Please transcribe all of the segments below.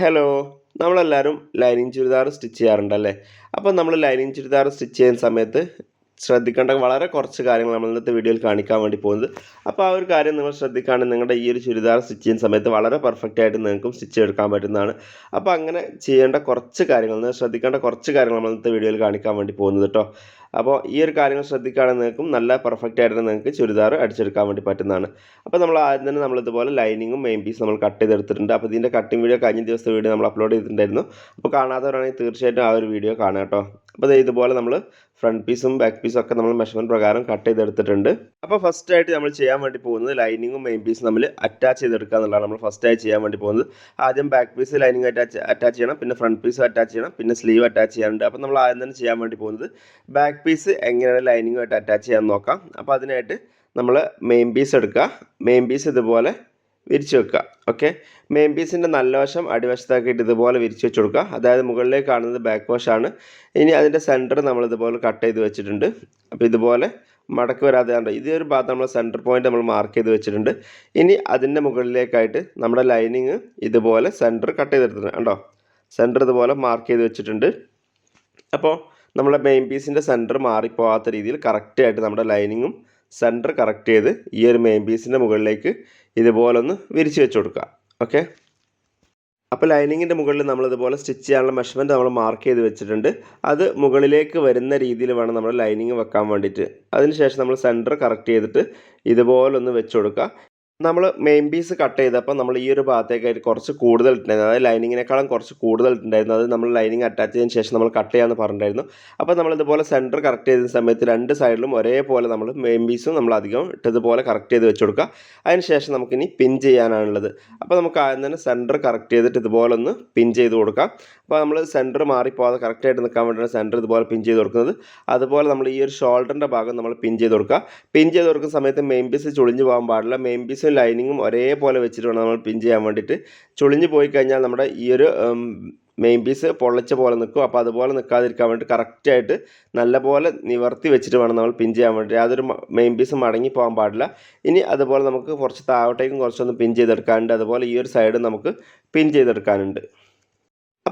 Hello നമ്മളെല്ലാവരും lining churidar stitch ചെയ്യാറുണ്ടല്ലേ? അപ്പോൾ നമ്മൾ ലൈനിങ് ചുരിദാർ സ്റ്റിച്ച് ചെയ്യുന്ന സമയത്ത് ശ്രദ്ധിക്കേണ്ട വളരെ കുറച്ച് കാര്യങ്ങൾ നമ്മൾ ഇന്നത്തെ വീഡിയോയിൽ കാണിക്കാൻ വേണ്ടി പോകുന്നത്. അപ്പോൾ ആ ഒരു കാര്യം നിങ്ങൾ ശ്രദ്ധിക്കുകയാണെങ്കിൽ നിങ്ങളുടെ ഈ ഒരു ചുരിദാർ സ്റ്റിച്ച് ചെയ്യുന്ന സമയത്ത് വളരെ പെർഫെക്റ്റ് ആയിട്ട് നിങ്ങൾക്കും സ്റ്റിച്ച് എടുക്കാൻ പറ്റുന്നതാണ്. അപ്പോൾ അങ്ങനെ ചെയ്യേണ്ട കുറച്ച് കാര്യങ്ങൾ നിങ്ങൾ ശ്രദ്ധിക്കേണ്ട കുറച്ച് കാര്യങ്ങൾ നമ്മൾ ഇന്നത്തെ വീഡിയോയിൽ കാണിക്കാൻ വേണ്ടി പോകുന്നത് കേട്ടോ. അപ്പോൾ ഈ ഒരു കാര്യങ്ങൾ ശ്രദ്ധിക്കുകയാണെങ്കിൽ നിങ്ങൾക്കും നല്ല പെർഫെക്റ്റ് ആയിട്ട് നിങ്ങൾക്ക് ചുരിദാർ അടിച്ചെടുക്കാൻ വേണ്ടി പറ്റുന്നതാണ്. അപ്പോൾ നമ്മൾ ആദ്യം തന്നെ നമ്മളിതുപോലെ ലൈനിങ്ങും മെയിൻ പീസ് നമ്മൾ കട്ട് ചെയ്തെടുത്തിട്ടുണ്ട്. അപ്പോൾ ഇതിന്റെ കട്ടിംഗ് വീഡിയോ കഴിഞ്ഞ ദിവസത്തെ വീഡിയോ നമ്മൾ അപ്ലോഡ് ചെയ്തിട്ടുണ്ടായിരുന്നു. അപ്പോൾ കാണാത്തവരാണെങ്കിൽ തീർച്ചയായിട്ടും ആ ഒരു വീഡിയോ കാണാം കേട്ടോ. അപ്പോൾ ഇതുപോലെ നമ്മൾ ഫ്രണ്ട് പീസും ബാക്ക് പീസും ഒക്കെ നമ്മൾ മെഷർമെന്റ് പ്രകാരം കട്ട് ചെയ്തെടുത്തിട്ടുണ്ട്. അപ്പോൾ ഫസ്റ്റ് ആയിട്ട് നമ്മൾ ചെയ്യാൻ വേണ്ടി പോകുന്നത് ലൈനിങ്ങും മെയിൻ പീസും നമ്മൾ അറ്റാച്ച് ചെയ്തെടുക്കുക എന്നുള്ളതാണ് നമ്മൾ ഫസ്റ്റ് ആയി ചെയ്യാൻ വേണ്ടി പോകുന്നത്. ആദ്യം back piece lining attach attach ചെയ്യണം. പിന്നെ ഫ്രണ്ട് പീസും അറ്റാച്ച് ചെയ്യണം. പിന്നെ സ്ലീവ് അറ്റാച്ച് ചെയ്യാനുണ്ട്. അപ്പോൾ നമ്മൾ ആദ്യം തന്നെ ചെയ്യാൻ വേണ്ടി പോകുന്നത് ബാക്ക് പീസ് എങ്ങനെയാണ് ലൈനിങ്ങുമായിട്ട് അറ്റാച്ച് ചെയ്യാൻ നോക്കാം. അപ്പോൾ അതിനായിട്ട് നമ്മൾ മെയിൻ പീസ് എടുക്കുക. മെയിൻ പീസ് ഇതുപോലെ വിരിച്ചു വെക്കുക. ഓക്കെ മെയിൻ പീസിന്റെ നല്ല വശം അടിവശത്താക്കിയിട്ട് ഇതുപോലെ വിരിച്ചു വെച്ച് കൊടുക്കുക. അതായത് മുകളിലേക്ക് കാണുന്നത് ബാക്ക് വാഷാണ് ഇനി അതിന്റെ സെന്റർ നമ്മൾ ഇതുപോലെ കട്ട് ചെയ്ത് വെച്ചിട്ടുണ്ട്. അപ്പോൾ ഇതുപോലെ മടക്ക് വരാതെ കണ്ടോ? ഇതേ ഒരു ഭാഗത്ത് നമ്മൾ സെന്റർ പോയിന്റ് നമ്മൾ മാർക്ക് ചെയ്ത് വെച്ചിട്ടുണ്ട്. ഇനി അതിന്റെ മുകളിലേക്കായിട്ട് നമ്മുടെ ലൈനിങ് ഇതുപോലെ സെന്റർ കട്ട് ചെയ്തെടുത്തിട്ടുണ്ട്. കണ്ടോ? സെന്റർ ഇതുപോലെ മാർക്ക് ചെയ്ത് വെച്ചിട്ടുണ്ട്. അപ്പോൾ നമ്മളെ മെയിൻ പീസിന്റെ സെന്റർ മാറിപ്പോകാത്ത രീതിയിൽ കറക്റ്റായിട്ട് നമ്മുടെ ലൈനിങ്ങും സെന്റർ കറക്റ്റ് ചെയ്ത് ഈ ഒരു മെയിൻ പീസിന്റെ മുകളിലേക്ക് ഇതുപോലെ ഒന്ന് വിരിച്ച് വെച്ച് കൊടുക്കുക. ഓക്കെ അപ്പോൾ ലൈനിങ്ങിന്റെ മുകളിൽ നമ്മൾ ഇതുപോലെ സ്റ്റിച്ച് ചെയ്യാനുള്ള മെഷർമെന്റ് നമ്മൾ മാർക്ക് ചെയ്ത് വെച്ചിട്ടുണ്ട്. അത് മുകളിലേക്ക് വരുന്ന രീതിയിൽ വേണം നമ്മൾ ലൈനിങ് വെക്കാൻ വേണ്ടിയിട്ട്. അതിനുശേഷം നമ്മൾ സെന്റർ കറക്റ്റ് ചെയ്തിട്ട് ഇതുപോലൊന്ന് വെച്ച് കൊടുക്കുക. നമ്മൾ മെയിൻ പീസ് കട്ട് ചെയ്തപ്പോൾ നമ്മൾ ഈ ഒരു ഭാഗത്തേക്കായിട്ട് കുറച്ച് കൂടുതൽ ഇട്ടുണ്ടായിരുന്നു അതായത് ലൈനിങ്ങിനേക്കാളും കുറച്ച് കൂടുതൽ ഇട്ടുണ്ടായിരുന്നു അത് നമ്മൾ ലൈനിങ് അറ്റാച്ച് ചെയ്തതിന് ശേഷം നമ്മൾ കട്ട് ചെയ്യാമെന്ന് പറഞ്ഞിട്ടുണ്ടായിരുന്നു. അപ്പോൾ നമ്മൾ ഇതുപോലെ സെന്റർ കറക്റ്റ് ചെയ്ത സമയത്ത് രണ്ട് സൈഡിലും ഒരേപോലെ നമ്മൾ മെയിൻ പീസും നമ്മൾ അധികം ഇട്ടതുപോലെ കറക്റ്റ് ചെയ്ത് വെച്ച് കൊടുക്കുക. അതിന് ശേഷം നമുക്കിനി പിൻ ചെയ്യാനാണുള്ളത്. അപ്പോൾ നമുക്ക് ആദ്യം തന്നെ സെന്റർ കറക്റ്റ് ചെയ്തിട്ട് ഇതുപോലെ ഒന്ന് പിൻ ചെയ്ത് കൊടുക്കാം. അപ്പോൾ നമ്മൾ സെന്റർ മാറിപ്പോകാതെ കറക്റ്റായിട്ട് നിൽക്കാൻ വേണ്ടിയാണ് സെന്റർ ഇതുപോലെ പിൻ ചെയ്ത് കൊടുക്കുന്നത്. അതുപോലെ നമ്മൾ ഈ ഒരു ഷോൾഡറിന്റെ ഭാഗം നമ്മൾ പിൻ ചെയ്ത് കൊടുക്കുക. പിൻ ചെയ്ത് കൊടുക്കുന്ന സമയത്ത് മെയിൻ പീസ് ചുളിഞ്ഞ് പോകാൻ പാടില്ല. മെയിൻ പീസും ലൈനിങ്ങും ഒരേപോലെ വെച്ചിട്ട് വേണം നമ്മൾ പിൻ ചെയ്യാൻ വേണ്ടിയിട്ട്. ചുളിഞ്ഞ് പോയി കഴിഞ്ഞാൽ നമ്മുടെ ഈ ഒരു മെയിൻ പീസ് പൊള്ളച്ച പോലെ നിൽക്കും. അപ്പോൾ അതുപോലെ നിൽക്കാതിരിക്കാൻ വേണ്ടി കറക്റ്റായിട്ട് നല്ലപോലെ നിവർത്തി വെച്ചിട്ട് വേണം നമ്മൾ പിൻ ചെയ്യാൻ വേണ്ടി യാതൊരു മെയിൻ പീസ് മടങ്ങി പോകാൻ പാടില്ല. ഇനി അതുപോലെ നമുക്ക് കുറച്ച് താഴോട്ടേക്കും കുറച്ചൊന്ന് പിൻ ചെയ്തെടുക്കാനുണ്ട്. അതുപോലെ ഈ ഒരു സൈഡ് നമുക്ക് പിൻ ചെയ്തെടുക്കാനുണ്ട്.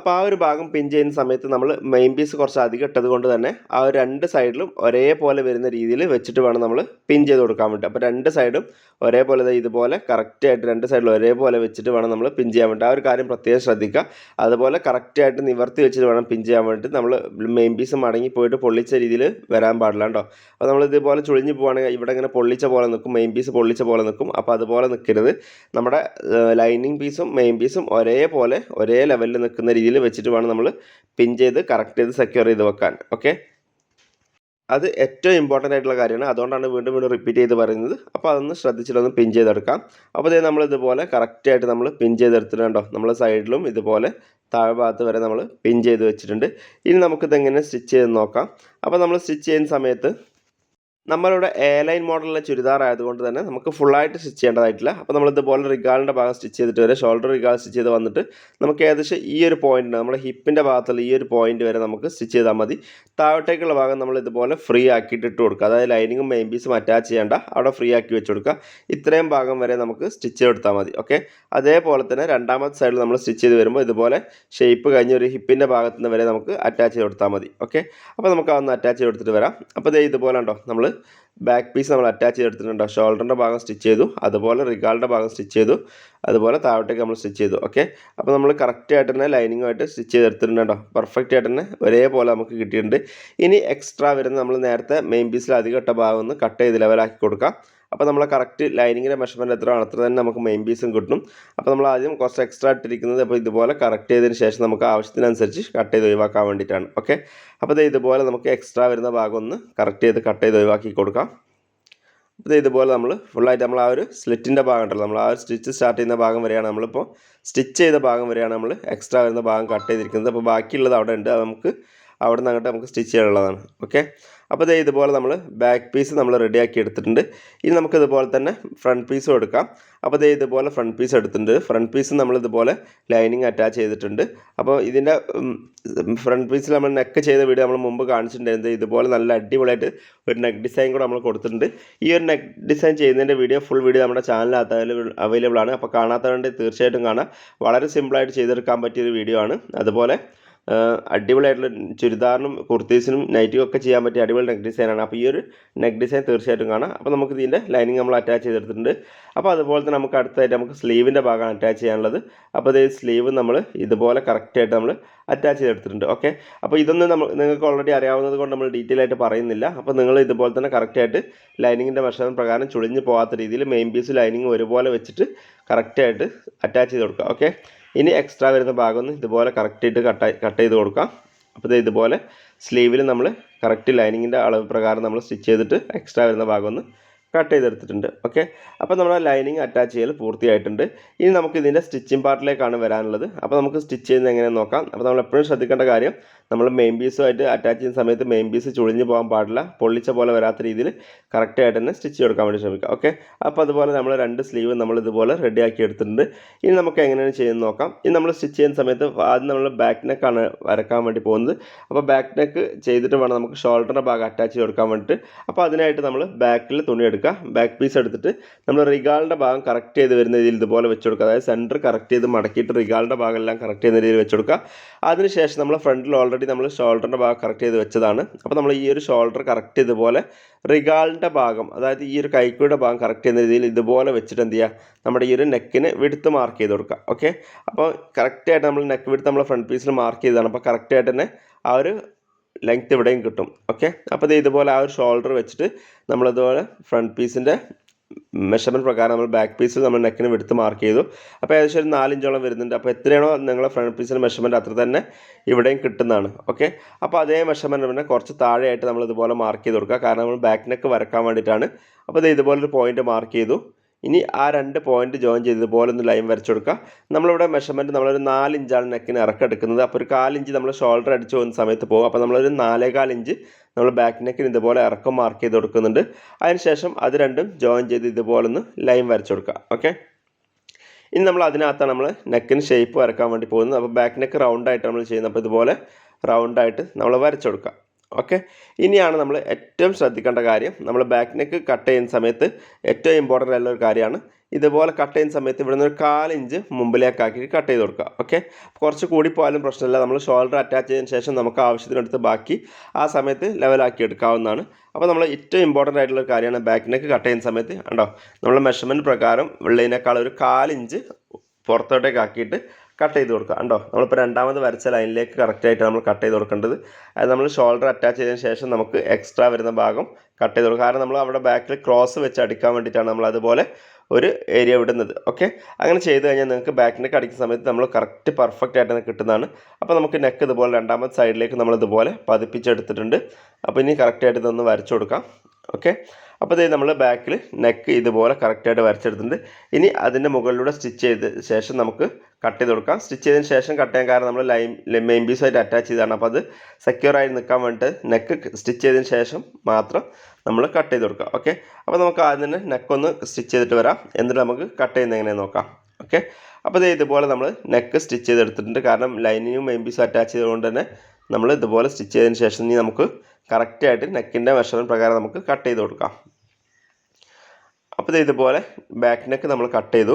അപ്പോൾ ആ ഒരു ഭാഗം പിൻ ചെയ്യുന്ന സമയത്ത് നമ്മൾ മെയിൻ പീസ് കുറച്ച് അധികം ഇട്ടത് കൊണ്ട് തന്നെ ആ രണ്ട് സൈഡിലും ഒരേപോലെ വരുന്ന രീതിയിൽ വെച്ചിട്ട് വേണം നമ്മൾ പിൻ ചെയ്ത് കൊടുക്കാൻ വേണ്ടി. അപ്പോൾ രണ്ട് സൈഡും ഒരേപോലെ ഇതുപോലെ കറക്റ്റായിട്ട് രണ്ട് സൈഡിലും ഒരേപോലെ വെച്ചിട്ട് വേണം നമ്മൾ പിൻ ചെയ്യാൻ വേണ്ടി. ആ ഒരു കാര്യം പ്രത്യേകം ശ്രദ്ധിക്കുക. അതുപോലെ കറക്റ്റായിട്ട് നിവർത്തി വെച്ചിട്ട് വേണം പിൻ ചെയ്യാൻ വേണ്ടി നമ്മൾ മെയിൻ പീസ് മടങ്ങി പോയിട്ട് പൊള്ളിച്ച രീതിയിൽ വരാൻ പാടില്ല കേട്ടോ. അപ്പോൾ നമ്മൾ ഇതുപോലെ ചുളിഞ്ഞ് പോവുകയാണെങ്കിൽ ഇവിടെ ഇങ്ങനെ പൊള്ളിച്ച പോലെ നിൽക്കും മെയിൻ പീസ് പൊള്ളിച്ച പോലെ നിൽക്കും. അപ്പോൾ അതുപോലെ നിൽക്കരുത്. നമ്മുടെ ലൈനിങ് പീസും മെയിൻ പീസും ഒരേപോലെ ഒരേ ലെവലിൽ നിൽക്കുന്ന രീതിയിൽ വെച്ചിട്ട് വേണം നമ്മൾ പിൻ ചെയ്ത് കറക്റ്റ് ചെയ്ത് സെക്യൂർ ചെയ്ത് വെക്കാൻ. ഓക്കെ അത് ഏറ്റവും ഇമ്പോർട്ടന്റ് ആയിട്ടുള്ള കാര്യമാണ്. അതുകൊണ്ടാണ് വീണ്ടും വീണ്ടും റിപ്പീറ്റ് ചെയ്ത് പറയുന്നത്. അപ്പോൾ അതൊന്ന് ശ്രദ്ധിച്ചിട്ടൊന്ന് പിൻ ചെയ്തെടുക്കാം. അപ്പോൾ ഇതേ നമ്മൾ ഇതുപോലെ കറക്റ്റായിട്ട് നമ്മൾ പിൻ ചെയ്തെടുത്തിട്ടുണ്ടോ നമ്മൾ സൈഡിലും ഇതുപോലെ താഴെ ഭാഗത്ത് വരെ നമ്മൾ പിൻ ചെയ്ത് വെച്ചിട്ടുണ്ട്. ഇനി നമുക്കിത് എങ്ങനെ സ്റ്റിച്ച് ചെയ്ത് നോക്കാം. അപ്പോൾ നമ്മൾ സ്റ്റിച്ച് ചെയ്യുന്ന സമയത്ത് നമ്മളിവിടെ എ ലൈൻ മോഡലിലെ ചുരിദാർ ആയതുകൊണ്ട് തന്നെ നമുക്ക് ഫുള്ളായിട്ട് സ്റ്റിച്ച് ചെയ്യേണ്ടതായിട്ടില്ല. അപ്പോൾ നമ്മൾ ഇതുപോലെ റിഗാളിന്റെ ഭാഗം സ്റ്റിച്ച് ചെയ്തിട്ട് വരെ ഷോൾഡർ റിഗാൾ സ്റ്റിച്ച് ചെയ്ത് വന്നിട്ട് നമുക്ക് ഏകദേശം ഈ ഒരു പോയിന്റ് നമ്മുടെ ഹിപ്പിന്റെ ഭാഗത്തുള്ള ഈ ഒരു പോയിന്റ് വരെ നമുക്ക് സ്റ്റിച്ച് ചെയ്താൽ മതി. താഴോട്ടേക്കുള്ള ഭാഗം നമ്മൾ ഇതുപോലെ ഫ്രീ ആക്കിയിട്ട് ഇട്ട് കൊടുക്കുക. അതായത് ലൈനിങ്ങും മെയിൻ പീസും അറ്റാച്ച് ചെയ്യേണ്ട അവിടെ ഫ്രീ ആക്കി വെച്ച് കൊടുക്കുക. ഇത്രയും ഭാഗം വരെ നമുക്ക് സ്റ്റിച്ച് ചെയ്തെടുത്താൽ മതി. ഓക്കെ അതേപോലെ തന്നെ രണ്ടാമത്തെ സൈഡിൽ നമ്മൾ സ്റ്റിച്ച് ചെയ്ത് വരുമ്പോൾ ഇതുപോലെ ഷേപ്പ് കഴിഞ്ഞ് ഒരു ഹിപ്പിന്റെ ഭാഗത്തുനിന്ന് വരെ നമുക്ക് അറ്റാച്ച് ചെയ്ത് കൊടുത്താൽ മതി. ഓക്കെ അപ്പോൾ നമുക്ക് അതൊന്ന് അറ്റാച്ച് ചെയ്ത് കൊടുത്തിട്ട് വരാം. അപ്പോൾ ഇതേ ഇതുപോലെ ഉണ്ടോ നമ്മൾ ബാക്ക് പീസ് നമ്മൾ അറ്റാച്ച് ചെയ്തെടുത്തിട്ടുണ്ട്. ഷോൾഡറിന്റെ ഭാഗം സ്റ്റിച്ച് ചെയ്തു. അതുപോലെ റിഗാളിന്റെ ഭാഗം സ്റ്റിച്ച് ചെയ്തു. അതുപോലെ താഴോട്ടേക്ക് നമ്മൾ സ്റ്റിച്ച് ചെയ്തു. ഓക്കെ അപ്പോൾ നമ്മൾ കറക്റ്റ് ആയിട്ട് തന്നെ ലൈനിങ്ങുമായിട്ട് സ്റ്റിച്ച് ചെയ്തെടുത്തിട്ടുണ്ടോ പെർഫെക്റ്റ് ആയിട്ട് തന്നെ ഒരേപോലെ നമുക്ക് കിട്ടിയിട്ടുണ്ട്. ഇനി എക്സ്ട്രാ വരുന്ന നമ്മൾ നേരത്തെ മെയിൻ പീസിൽ അധികം ഇട്ട ഭാഗം ഒന്ന് കട്ട് ചെയ്ത് ലെവലാക്കി കൊടുക്കാം. അപ്പോൾ നമ്മൾ കറക്റ്റ് ലൈനിങ്ങിന്റെ മെഷർമെന്റ് എത്രയാണ് അത്ര തന്നെ നമുക്ക് മെയിൻ പീസും കിട്ടും. അപ്പോൾ നമ്മൾ ആദ്യം കുറച്ച് എക്സ്ട്രാ ഇട്ടിരിക്കുന്നത് അപ്പോൾ ഇതുപോലെ കറക്റ്റ് ചെയ്തതിന് ശേഷം നമുക്ക് ആവശ്യത്തിനനുസരിച്ച് കട്ട് ചെയ്ത് ഒഴിവാക്കാൻ വേണ്ടിയിട്ടാണ്. ഓക്കെ അപ്പോൾ ഇത് ഇതുപോലെ നമുക്ക് എക്സ്ട്രാ വരുന്ന ഭാഗം ഒന്ന് കറക്റ്റ് ചെയ്ത് കട്ട് ചെയ്ത് ഒഴിവാക്കി കൊടുക്കാം. അപ്പോൾ ഇതുപോലെ നമ്മൾ ഫുള്ളായിട്ട് നമ്മൾ ആ ഒരു സ്ലിറ്റിന്റെ ഭാഗം ഉണ്ടല്ലോ നമ്മൾ ആ ഒരു സ്റ്റിച്ച് സ്റ്റാർട്ട് ചെയ്യുന്ന ഭാഗം വരെയാണ് നമ്മളിപ്പോൾ സ്റ്റിച്ച് ചെയ്ത ഭാഗം വരെയാണ് നമ്മൾ എക്സ്ട്രാ വരുന്ന ഭാഗം കട്ട് ചെയ്തിരിക്കുന്നത്. അപ്പോൾ ബാക്കിയുള്ളത് അവിടെ ഉണ്ട് അത് നമുക്ക് അവിടെ നിന്ന് അങ്ങോട്ട് നമുക്ക് സ്റ്റിച്ച് ചെയ്യാനുള്ളതാണ്. ഓക്കെ അപ്പോൾ ദേ ഇതുപോലെ നമ്മൾ ബാക്ക് പീസ് നമ്മൾ റെഡിയാക്കി എടുത്തിട്ടുണ്ട്. ഇനി നമുക്ക് ഇതുപോലെ തന്നെ ഫ്രണ്ട് പീസും എടുക്കാം. അപ്പോൾ ദേ ഇതുപോലെ ഫ്രണ്ട് പീസ് എടുത്തിട്ടുണ്ട്. ഫ്രണ്ട് പീസ് നമ്മൾ ഇതുപോലെ ലൈനിങ് അറ്റാച്ച് ചെയ്തിട്ടുണ്ട്. അപ്പോൾ ഇതിന്റെ ഫ്രണ്ട് പീസിൽ നമ്മൾ നെക്ക് ചെയ്ത വീഡിയോ നമ്മൾ മുമ്പ് കാണിച്ചിട്ടുണ്ടായിരുന്നത് ഇതുപോലെ നല്ല അടിപൊളിയായിട്ട് ഒരു നെക്ക് ഡിസൈൻ കൂടെ നമ്മൾ കൊടുത്തിട്ടുണ്ട്. ഈ ഒരു നെക്ക് ഡിസൈൻ ചെയ്യുന്നതിന്റെ വീഡിയോ ഫുൾ വീഡിയോ നമ്മുടെ ചാനലിനകത്ത് അവൈലബിൾ ആണ്. അപ്പോൾ കാണാത്തതുകൊണ്ട് തീർച്ചയായിട്ടും കാണാം. വളരെ സിമ്പിളായിട്ട് ചെയ്തെടുക്കാൻ പറ്റിയൊരു വീഡിയോ ആണ്. അതുപോലെ അടിപൊളിയായിട്ടുള്ള ചുരിദാറിനും കുർത്തീസിനും നൈറ്റിയും ഒക്കെ ചെയ്യാൻ പറ്റിയ അടിപൊളി നെക്ക് ഡിസൈനാണ് അപ്പോൾ ഈ ഒരു നെക്ക് ഡിസൈൻ തീർച്ചയായിട്ടും കാണാം. അപ്പോൾ നമുക്ക് ഇതിന്റെ ലൈനിങ് നമ്മൾ അറ്റാച്ച് ചെയ്തെടുത്തിട്ടുണ്ട്. അപ്പോൾ അതുപോലെ തന്നെ നമുക്ക് അടുത്തായിട്ട് നമുക്ക് സ്ലീവിന്റെ ഭാഗമാണ് അറ്റാച്ച് ചെയ്യാനുള്ളത്. അപ്പോൾ ഇത് സ്ലീവ് നമ്മൾ ഇതുപോലെ കറക്റ്റായിട്ട് നമ്മൾ അറ്റാച്ച് ചെയ്തെടുത്തിട്ടുണ്ട്. ഓക്കെ അപ്പോൾ ഇതൊന്നും നമ്മൾ നിങ്ങൾക്ക് ഓൾറെഡി അറിയാവുന്നത് കൊണ്ട് നമ്മൾ ഡീറ്റെയിൽ ആയിട്ട് പറയുന്നില്ല. അപ്പോൾ നിങ്ങൾ ഇതുപോലെ തന്നെ കറക്റ്റായിട്ട് ലൈനിങ്ങിന്റെ മെഷർമെന്റ് പ്രകാരം ചുളിഞ്ഞ് പോകാത്ത രീതിയിൽ മെയിൻ പീസ് ലൈനിങ് ഒരുപോലെ വെച്ചിട്ട് കറക്റ്റായിട്ട് അറ്റാച്ച് ചെയ്ത് കൊടുക്കുക. ഓക്കെ ഇനി എക്സ്ട്രാ വരുന്ന ഭാഗം ഒന്ന് ഇതുപോലെ കറക്റ്റായിട്ട് കട്ട് കട്ട് ചെയ്ത് കൊടുക്കാം. അപ്പോൾ ഇത് ഇതുപോലെ സ്ലീവിൽ നമ്മൾ കറക്റ്റ് ലൈനിങ്ങിന്റെ അളവ് പ്രകാരം നമ്മൾ സ്റ്റിച്ച് ചെയ്തിട്ട് എക്സ്ട്രാ വരുന്ന ഭാഗം ഒന്ന് കട്ട് ചെയ്തെടുത്തിട്ടുണ്ട്. ഓക്കെ അപ്പോൾ നമ്മുടെ ലൈനിങ് അറ്റാച്ച് ചെയ്യൽ പൂർത്തിയായിട്ടുണ്ട്. ഇനി നമുക്ക് ഇതിന്റെ സ്റ്റിച്ചിങ് പാർട്ടിലേക്കാണ് വരാനുള്ളത്. അപ്പോൾ നമുക്ക് സ്റ്റിച്ച് ചെയ്യുന്നത് എങ്ങനെയാണെന്ന് നോക്കാം. അപ്പോൾ നമ്മൾ എപ്പോഴും ശ്രദ്ധിക്കേണ്ട കാര്യം നമ്മൾ മെയിൻ പീസുമായിട്ട് അറ്റാച്ച് ചെയ്യുന്ന സമയത്ത് മെയിൻ പീസ് ചുളിഞ്ഞ് പോകാൻ പാടില്ല. പൊള്ളിച്ച പോലെ വരാത്ത രീതിയിൽ കറക്റ്റായിട്ട് തന്നെ സ്റ്റിച്ച് കൊടുക്കാൻ വേണ്ടി ശ്രമിക്കുക. ഓക്കെ അപ്പോൾ അതുപോലെ നമ്മൾ രണ്ട് സ്ലീവ് നമ്മൾ ഇതുപോലെ റെഡി ആക്കി എടുത്തിട്ടുണ്ട്. ഇനി നമുക്ക് എങ്ങനെയാണ് ചെയ്യുന്നത് നോക്കാം. ഇനി നമ്മൾ സ്റ്റിച്ച് ചെയ്യുന്ന സമയത്ത് ആദ്യം നമ്മൾ ബാക്ക് നെക്കാണ് വരക്കാൻ വേണ്ടി പോകുന്നത്. അപ്പോൾ ബാക്ക് നെക്ക് ചെയ്തിട്ട് വേണം നമുക്ക് ഷോൾഡറിന്റെ ഭാഗം അറ്റാച്ച് ചെയ്ത് കൊടുക്കാൻ വേണ്ടിയിട്ട്. അപ്പോൾ അതിനായിട്ട് നമ്മൾ ബാക്കിൽ തുണി എടുക്കുക. ബാക്ക് പീസ് എടുത്തിട്ട് നമ്മൾ റിഗാളിന്റെ ഭാഗം കറക്റ്റ് ചെയ്ത് വരുന്ന രീതിയിൽ ഇതുപോലെ വെച്ച് കൊടുക്കുക. അതായത് സെന്റർ കറക്റ്റ് ചെയ്ത് മടക്കിയിട്ട് റിഗാളിന്റെ ഭാഗം എല്ലാം കറക്റ്റ് ചെയ്യുന്ന രീതിയിൽ വെച്ച് കൊടുക്കുക. അതിനുശേഷം നമ്മൾ ഫ്രണ്ടിൽ ഓൾറെഡി നമ്മൾ ഷോൾഡറിന്റെ ഭാഗം കറക്റ്റ് ചെയ്ത് വെച്ചതാണ്. അപ്പോൾ നമ്മൾ ഈ ഒരു ഷോൾഡർ കറക്റ്റ് ഇതുപോലെ റിഗാളിന്റെ ഭാഗം അതായത് ഈ ഒരു കൈക്കൂടെ ഭാഗം കറക്റ്റ് ചെയ്യുന്ന രീതിയിൽ ഇതുപോലെ വെച്ചിട്ട് എന്ത് ചെയ്യുക? നമ്മുടെ ഈ ഒരു നെക്കിന് വിടുത്ത് മാർക്ക് ചെയ്ത് കൊടുക്കുക. ഓക്കെ അപ്പോൾ കറക്റ്റായിട്ട് നമ്മൾ നെക്ക് വിടുത്ത് നമ്മൾ ഫ്രണ്ട് പീസിൽ മാർക്ക് ചെയ്തതാണ്. അപ്പോൾ കറക്റ്റായിട്ട് തന്നെ ആ ഒരു ലെങ്ത് ഇവിടെയും കിട്ടും. ഓക്കെ അപ്പോൾ ഇത് ഇതുപോലെ ആ ഒരു ഷോൾഡർ വെച്ചിട്ട് നമ്മളിതുപോലെ ഫ്രണ്ട് പീസിന്റെ മെഷർമെന്റ് പ്രകാരം നമ്മൾ ബാക്ക് പീസിൽ നമ്മൾ നെക്കിന് എടുത്ത് മാർക്ക് ചെയ്തു. അപ്പോൾ ഏകദേശം ഒരു നാലിഞ്ചോളം വരുന്നുണ്ട്. അപ്പോൾ എത്രയാണോ നിങ്ങളെ ഫ്രണ്ട് പീസിന്റെ മെഷർമെന്റ് അത്ര തന്നെ ഇവിടെയും കിട്ടുന്നതാണ്. ഓക്കെ അപ്പോൾ അതേ മെഷർമെന്റ് പിന്നെ കുറച്ച് താഴെയായിട്ട് നമ്മൾ ഇതുപോലെ മാർക്ക് ചെയ്ത് കൊടുക്കുക. കാരണം നമ്മൾ ബാക്ക് നെക്ക് വരക്കാൻ വേണ്ടിയിട്ടാണ്. അപ്പോൾ ഇത് ഇതുപോലൊരു പോയിന്റ് മാർക്ക് ചെയ്തു. ഇനി ആ രണ്ട് പോയിന്റ് ജോയിൻ ചെയ്ത് ഇതുപോലെ ഒന്ന് ലൈൻ വരച്ചു കൊടുക്കുക. നമ്മളിവിടെ മെഷർമെന്റ് നമ്മളൊരു നാല് ഇഞ്ചാണ് നെക്കിന് ഇറക്കെടുക്കുന്നത് അപ്പോൾ ഒരു കാലിഞ്ച് നമ്മൾ ഷോൾഡർ അടിച്ച് പോകുന്ന സമയത്ത് പോകും. അപ്പോൾ നമ്മളൊരു നാലേകാൽ ഇഞ്ച് നമ്മൾ ബാക്ക് നെക്കിന് ഇതുപോലെ ഇറക്കം മാർക്ക് ചെയ്ത് കൊടുക്കുന്നുണ്ട്. അതിനുശേഷം അത് രണ്ടും ജോയിൻ ചെയ്ത് ഇതുപോലെ ഒന്ന് ലൈൻ വരച്ചു കൊടുക്കുക. ഓക്കെ ഇനി നമ്മൾ അതിനകത്താണ് നമ്മൾ നെക്കിന് ഷേപ്പ് വരക്കാൻ വേണ്ടി പോകുന്നത്. അപ്പോൾ ബാക്ക് നെക്ക് റൗണ്ടായിട്ട് നമ്മൾ ചെയ്യുന്നത്. അപ്പോൾ ഇതുപോലെ റൗണ്ടായിട്ട് നമ്മൾ വരച്ചു കൊടുക്കുക. ഓക്കെ? ഇനിയാണ് നമ്മൾ ഏറ്റവും ശ്രദ്ധിക്കേണ്ട കാര്യം. നമ്മൾ ബാക്ക് നെക്ക് കട്ട് ചെയ്യുന്ന സമയത്ത് ഏറ്റവും ഇമ്പോർട്ടന്റ് ആയിട്ടുള്ള ഒരു കാര്യമാണ്. ഇതുപോലെ കട്ട് ചെയ്യുന്ന സമയത്ത് ഇവിടെ നിന്ന് ഒരു കാലിഞ്ച് മുമ്പിലേക്കാക്കി കട്ട് ചെയ്ത് കൊടുക്കുക. ഓക്കെ? കുറച്ച് കൂടി പോയാലും പ്രശ്നമില്ല. നമ്മൾ ഷോൾഡർ അറ്റാച്ച് ചെയ്തതിന് ശേഷം നമുക്ക് ആവശ്യത്തിനടുത്ത് ബാക്കി ആ സമയത്ത് ലെവലാക്കി എടുക്കാവുന്നതാണ്. അപ്പോൾ നമ്മൾ ഏറ്റവും ഇമ്പോർട്ടന്റ് ആയിട്ടുള്ള ഒരു കാര്യമാണ് ബാക്ക് നെക്ക് കട്ട് ചെയ്യുന്ന സമയത്ത്. ഉണ്ടോ നമ്മൾ മെഷർമെന്റ് പ്രകാരം ഉള്ളതിനേക്കാൾ ഒരു കാലിഞ്ച് പുറത്തോട്ടേക്ക് ആക്കിയിട്ട് കട്ട് ചെയ്ത് കൊടുക്കുക. കേട്ടോ നമ്മളിപ്പോൾ രണ്ടാമത് വരച്ച ലൈനിലേക്ക് കറക്റ്റായിട്ട് നമ്മൾ കട്ട് ചെയ്ത് കൊടുക്കേണ്ടത്. അത് നമ്മൾ ഷോൾഡർ അറ്റാച്ച് ചെയ്തതിന് ശേഷം നമുക്ക് എക്സ്ട്രാ വരുന്ന ഭാഗം കട്ട് ചെയ്ത് കൊടുക്കുക. കാരണം നമ്മൾ അവിടെ ബാക്കിൽ ക്രോസ് വെച്ച് അടിക്കാൻ വേണ്ടിയിട്ടാണ് നമ്മൾ അതുപോലെ ഒരു ഏരിയ വിടുന്നത്. ഓക്കെ അങ്ങനെ ചെയ്ത് കഴിഞ്ഞാൽ നിങ്ങൾക്ക് ബാക്ക് നെക്ക് അടിക്കുന്ന സമയത്ത് നമ്മൾ കറക്റ്റ് പെർഫെക്റ്റ് ആയിട്ട് കിട്ടുന്നതാണ്. അപ്പോൾ നമുക്ക് നെക്ക് ഇതുപോലെ രണ്ടാമത്തെ സൈഡിലേക്ക് നമ്മൾ ഇതുപോലെ പതിപ്പിച്ചെടുത്തിട്ടുണ്ട്. അപ്പോൾ ഇനി കറക്റ്റായിട്ട് ഇതൊന്ന് വരച്ചു കൊടുക്കാം. ഓക്കെ അപ്പോൾ ഇതേ നമ്മൾ ബാക്കിൽ നെക്ക് ഇതുപോലെ കറക്റ്റായിട്ട് വരച്ചെടുത്തിട്ടുണ്ട്. ഇനി അതിന്റെ മുകളിലൂടെ സ്റ്റിച്ച് ചെയ്ത ശേഷം നമുക്ക് കട്ട് ചെയ്ത് കൊടുക്കാം. സ്റ്റിച്ച് ചെയ്തതിന് ശേഷം കട്ട് ചെയ്യാൻ കാരണം നമ്മൾ ലൈൻ മെയിൻ പീസായിട്ട് അറ്റാച്ച് ചെയ്തതാണ്. അപ്പോൾ അത് സെക്യൂർ ആയി നിൽക്കാൻ വേണ്ടിയിട്ട് നെക്ക് സ്റ്റിച്ച് ചെയ്തതിന് ശേഷം മാത്രം നമ്മൾ കട്ട് ചെയ്ത് കൊടുക്കുക. ഓക്കെ അപ്പോൾ നമുക്ക് ആദ്യം തന്നെ നെക്കൊന്ന് സ്റ്റിച്ച് ചെയ്തിട്ട് വരാം. എന്നിട്ട് നമുക്ക് കട്ട് ചെയ്യുന്നത് എങ്ങനെ നോക്കാം. ഓക്കെ അപ്പോൾ ഇതേ ഇതുപോലെ നമ്മൾ നെക്ക് സ്റ്റിച്ച് ചെയ്തെടുത്തിട്ടുണ്ട്. കാരണം ലൈനിങ്ങും മെയിൻ പീസും അറ്റാച്ച് ചെയ്തുകൊണ്ട് തന്നെ നമ്മൾ ഇതുപോലെ സ്റ്റിച്ച് ചെയ്തതിന് ശേഷം ഇനി നമുക്ക് കറക്റ്റായിട്ട് നെക്കിന്റെ മെഷർമെന്റ് പ്രകാരം നമുക്ക് കട്ട് ചെയ്ത് കൊടുക്കാം. അപ്പോൾ ഇത് ഇതുപോലെ ബാക്ക് നെക്ക് നമ്മൾ കട്ട് ചെയ്തു.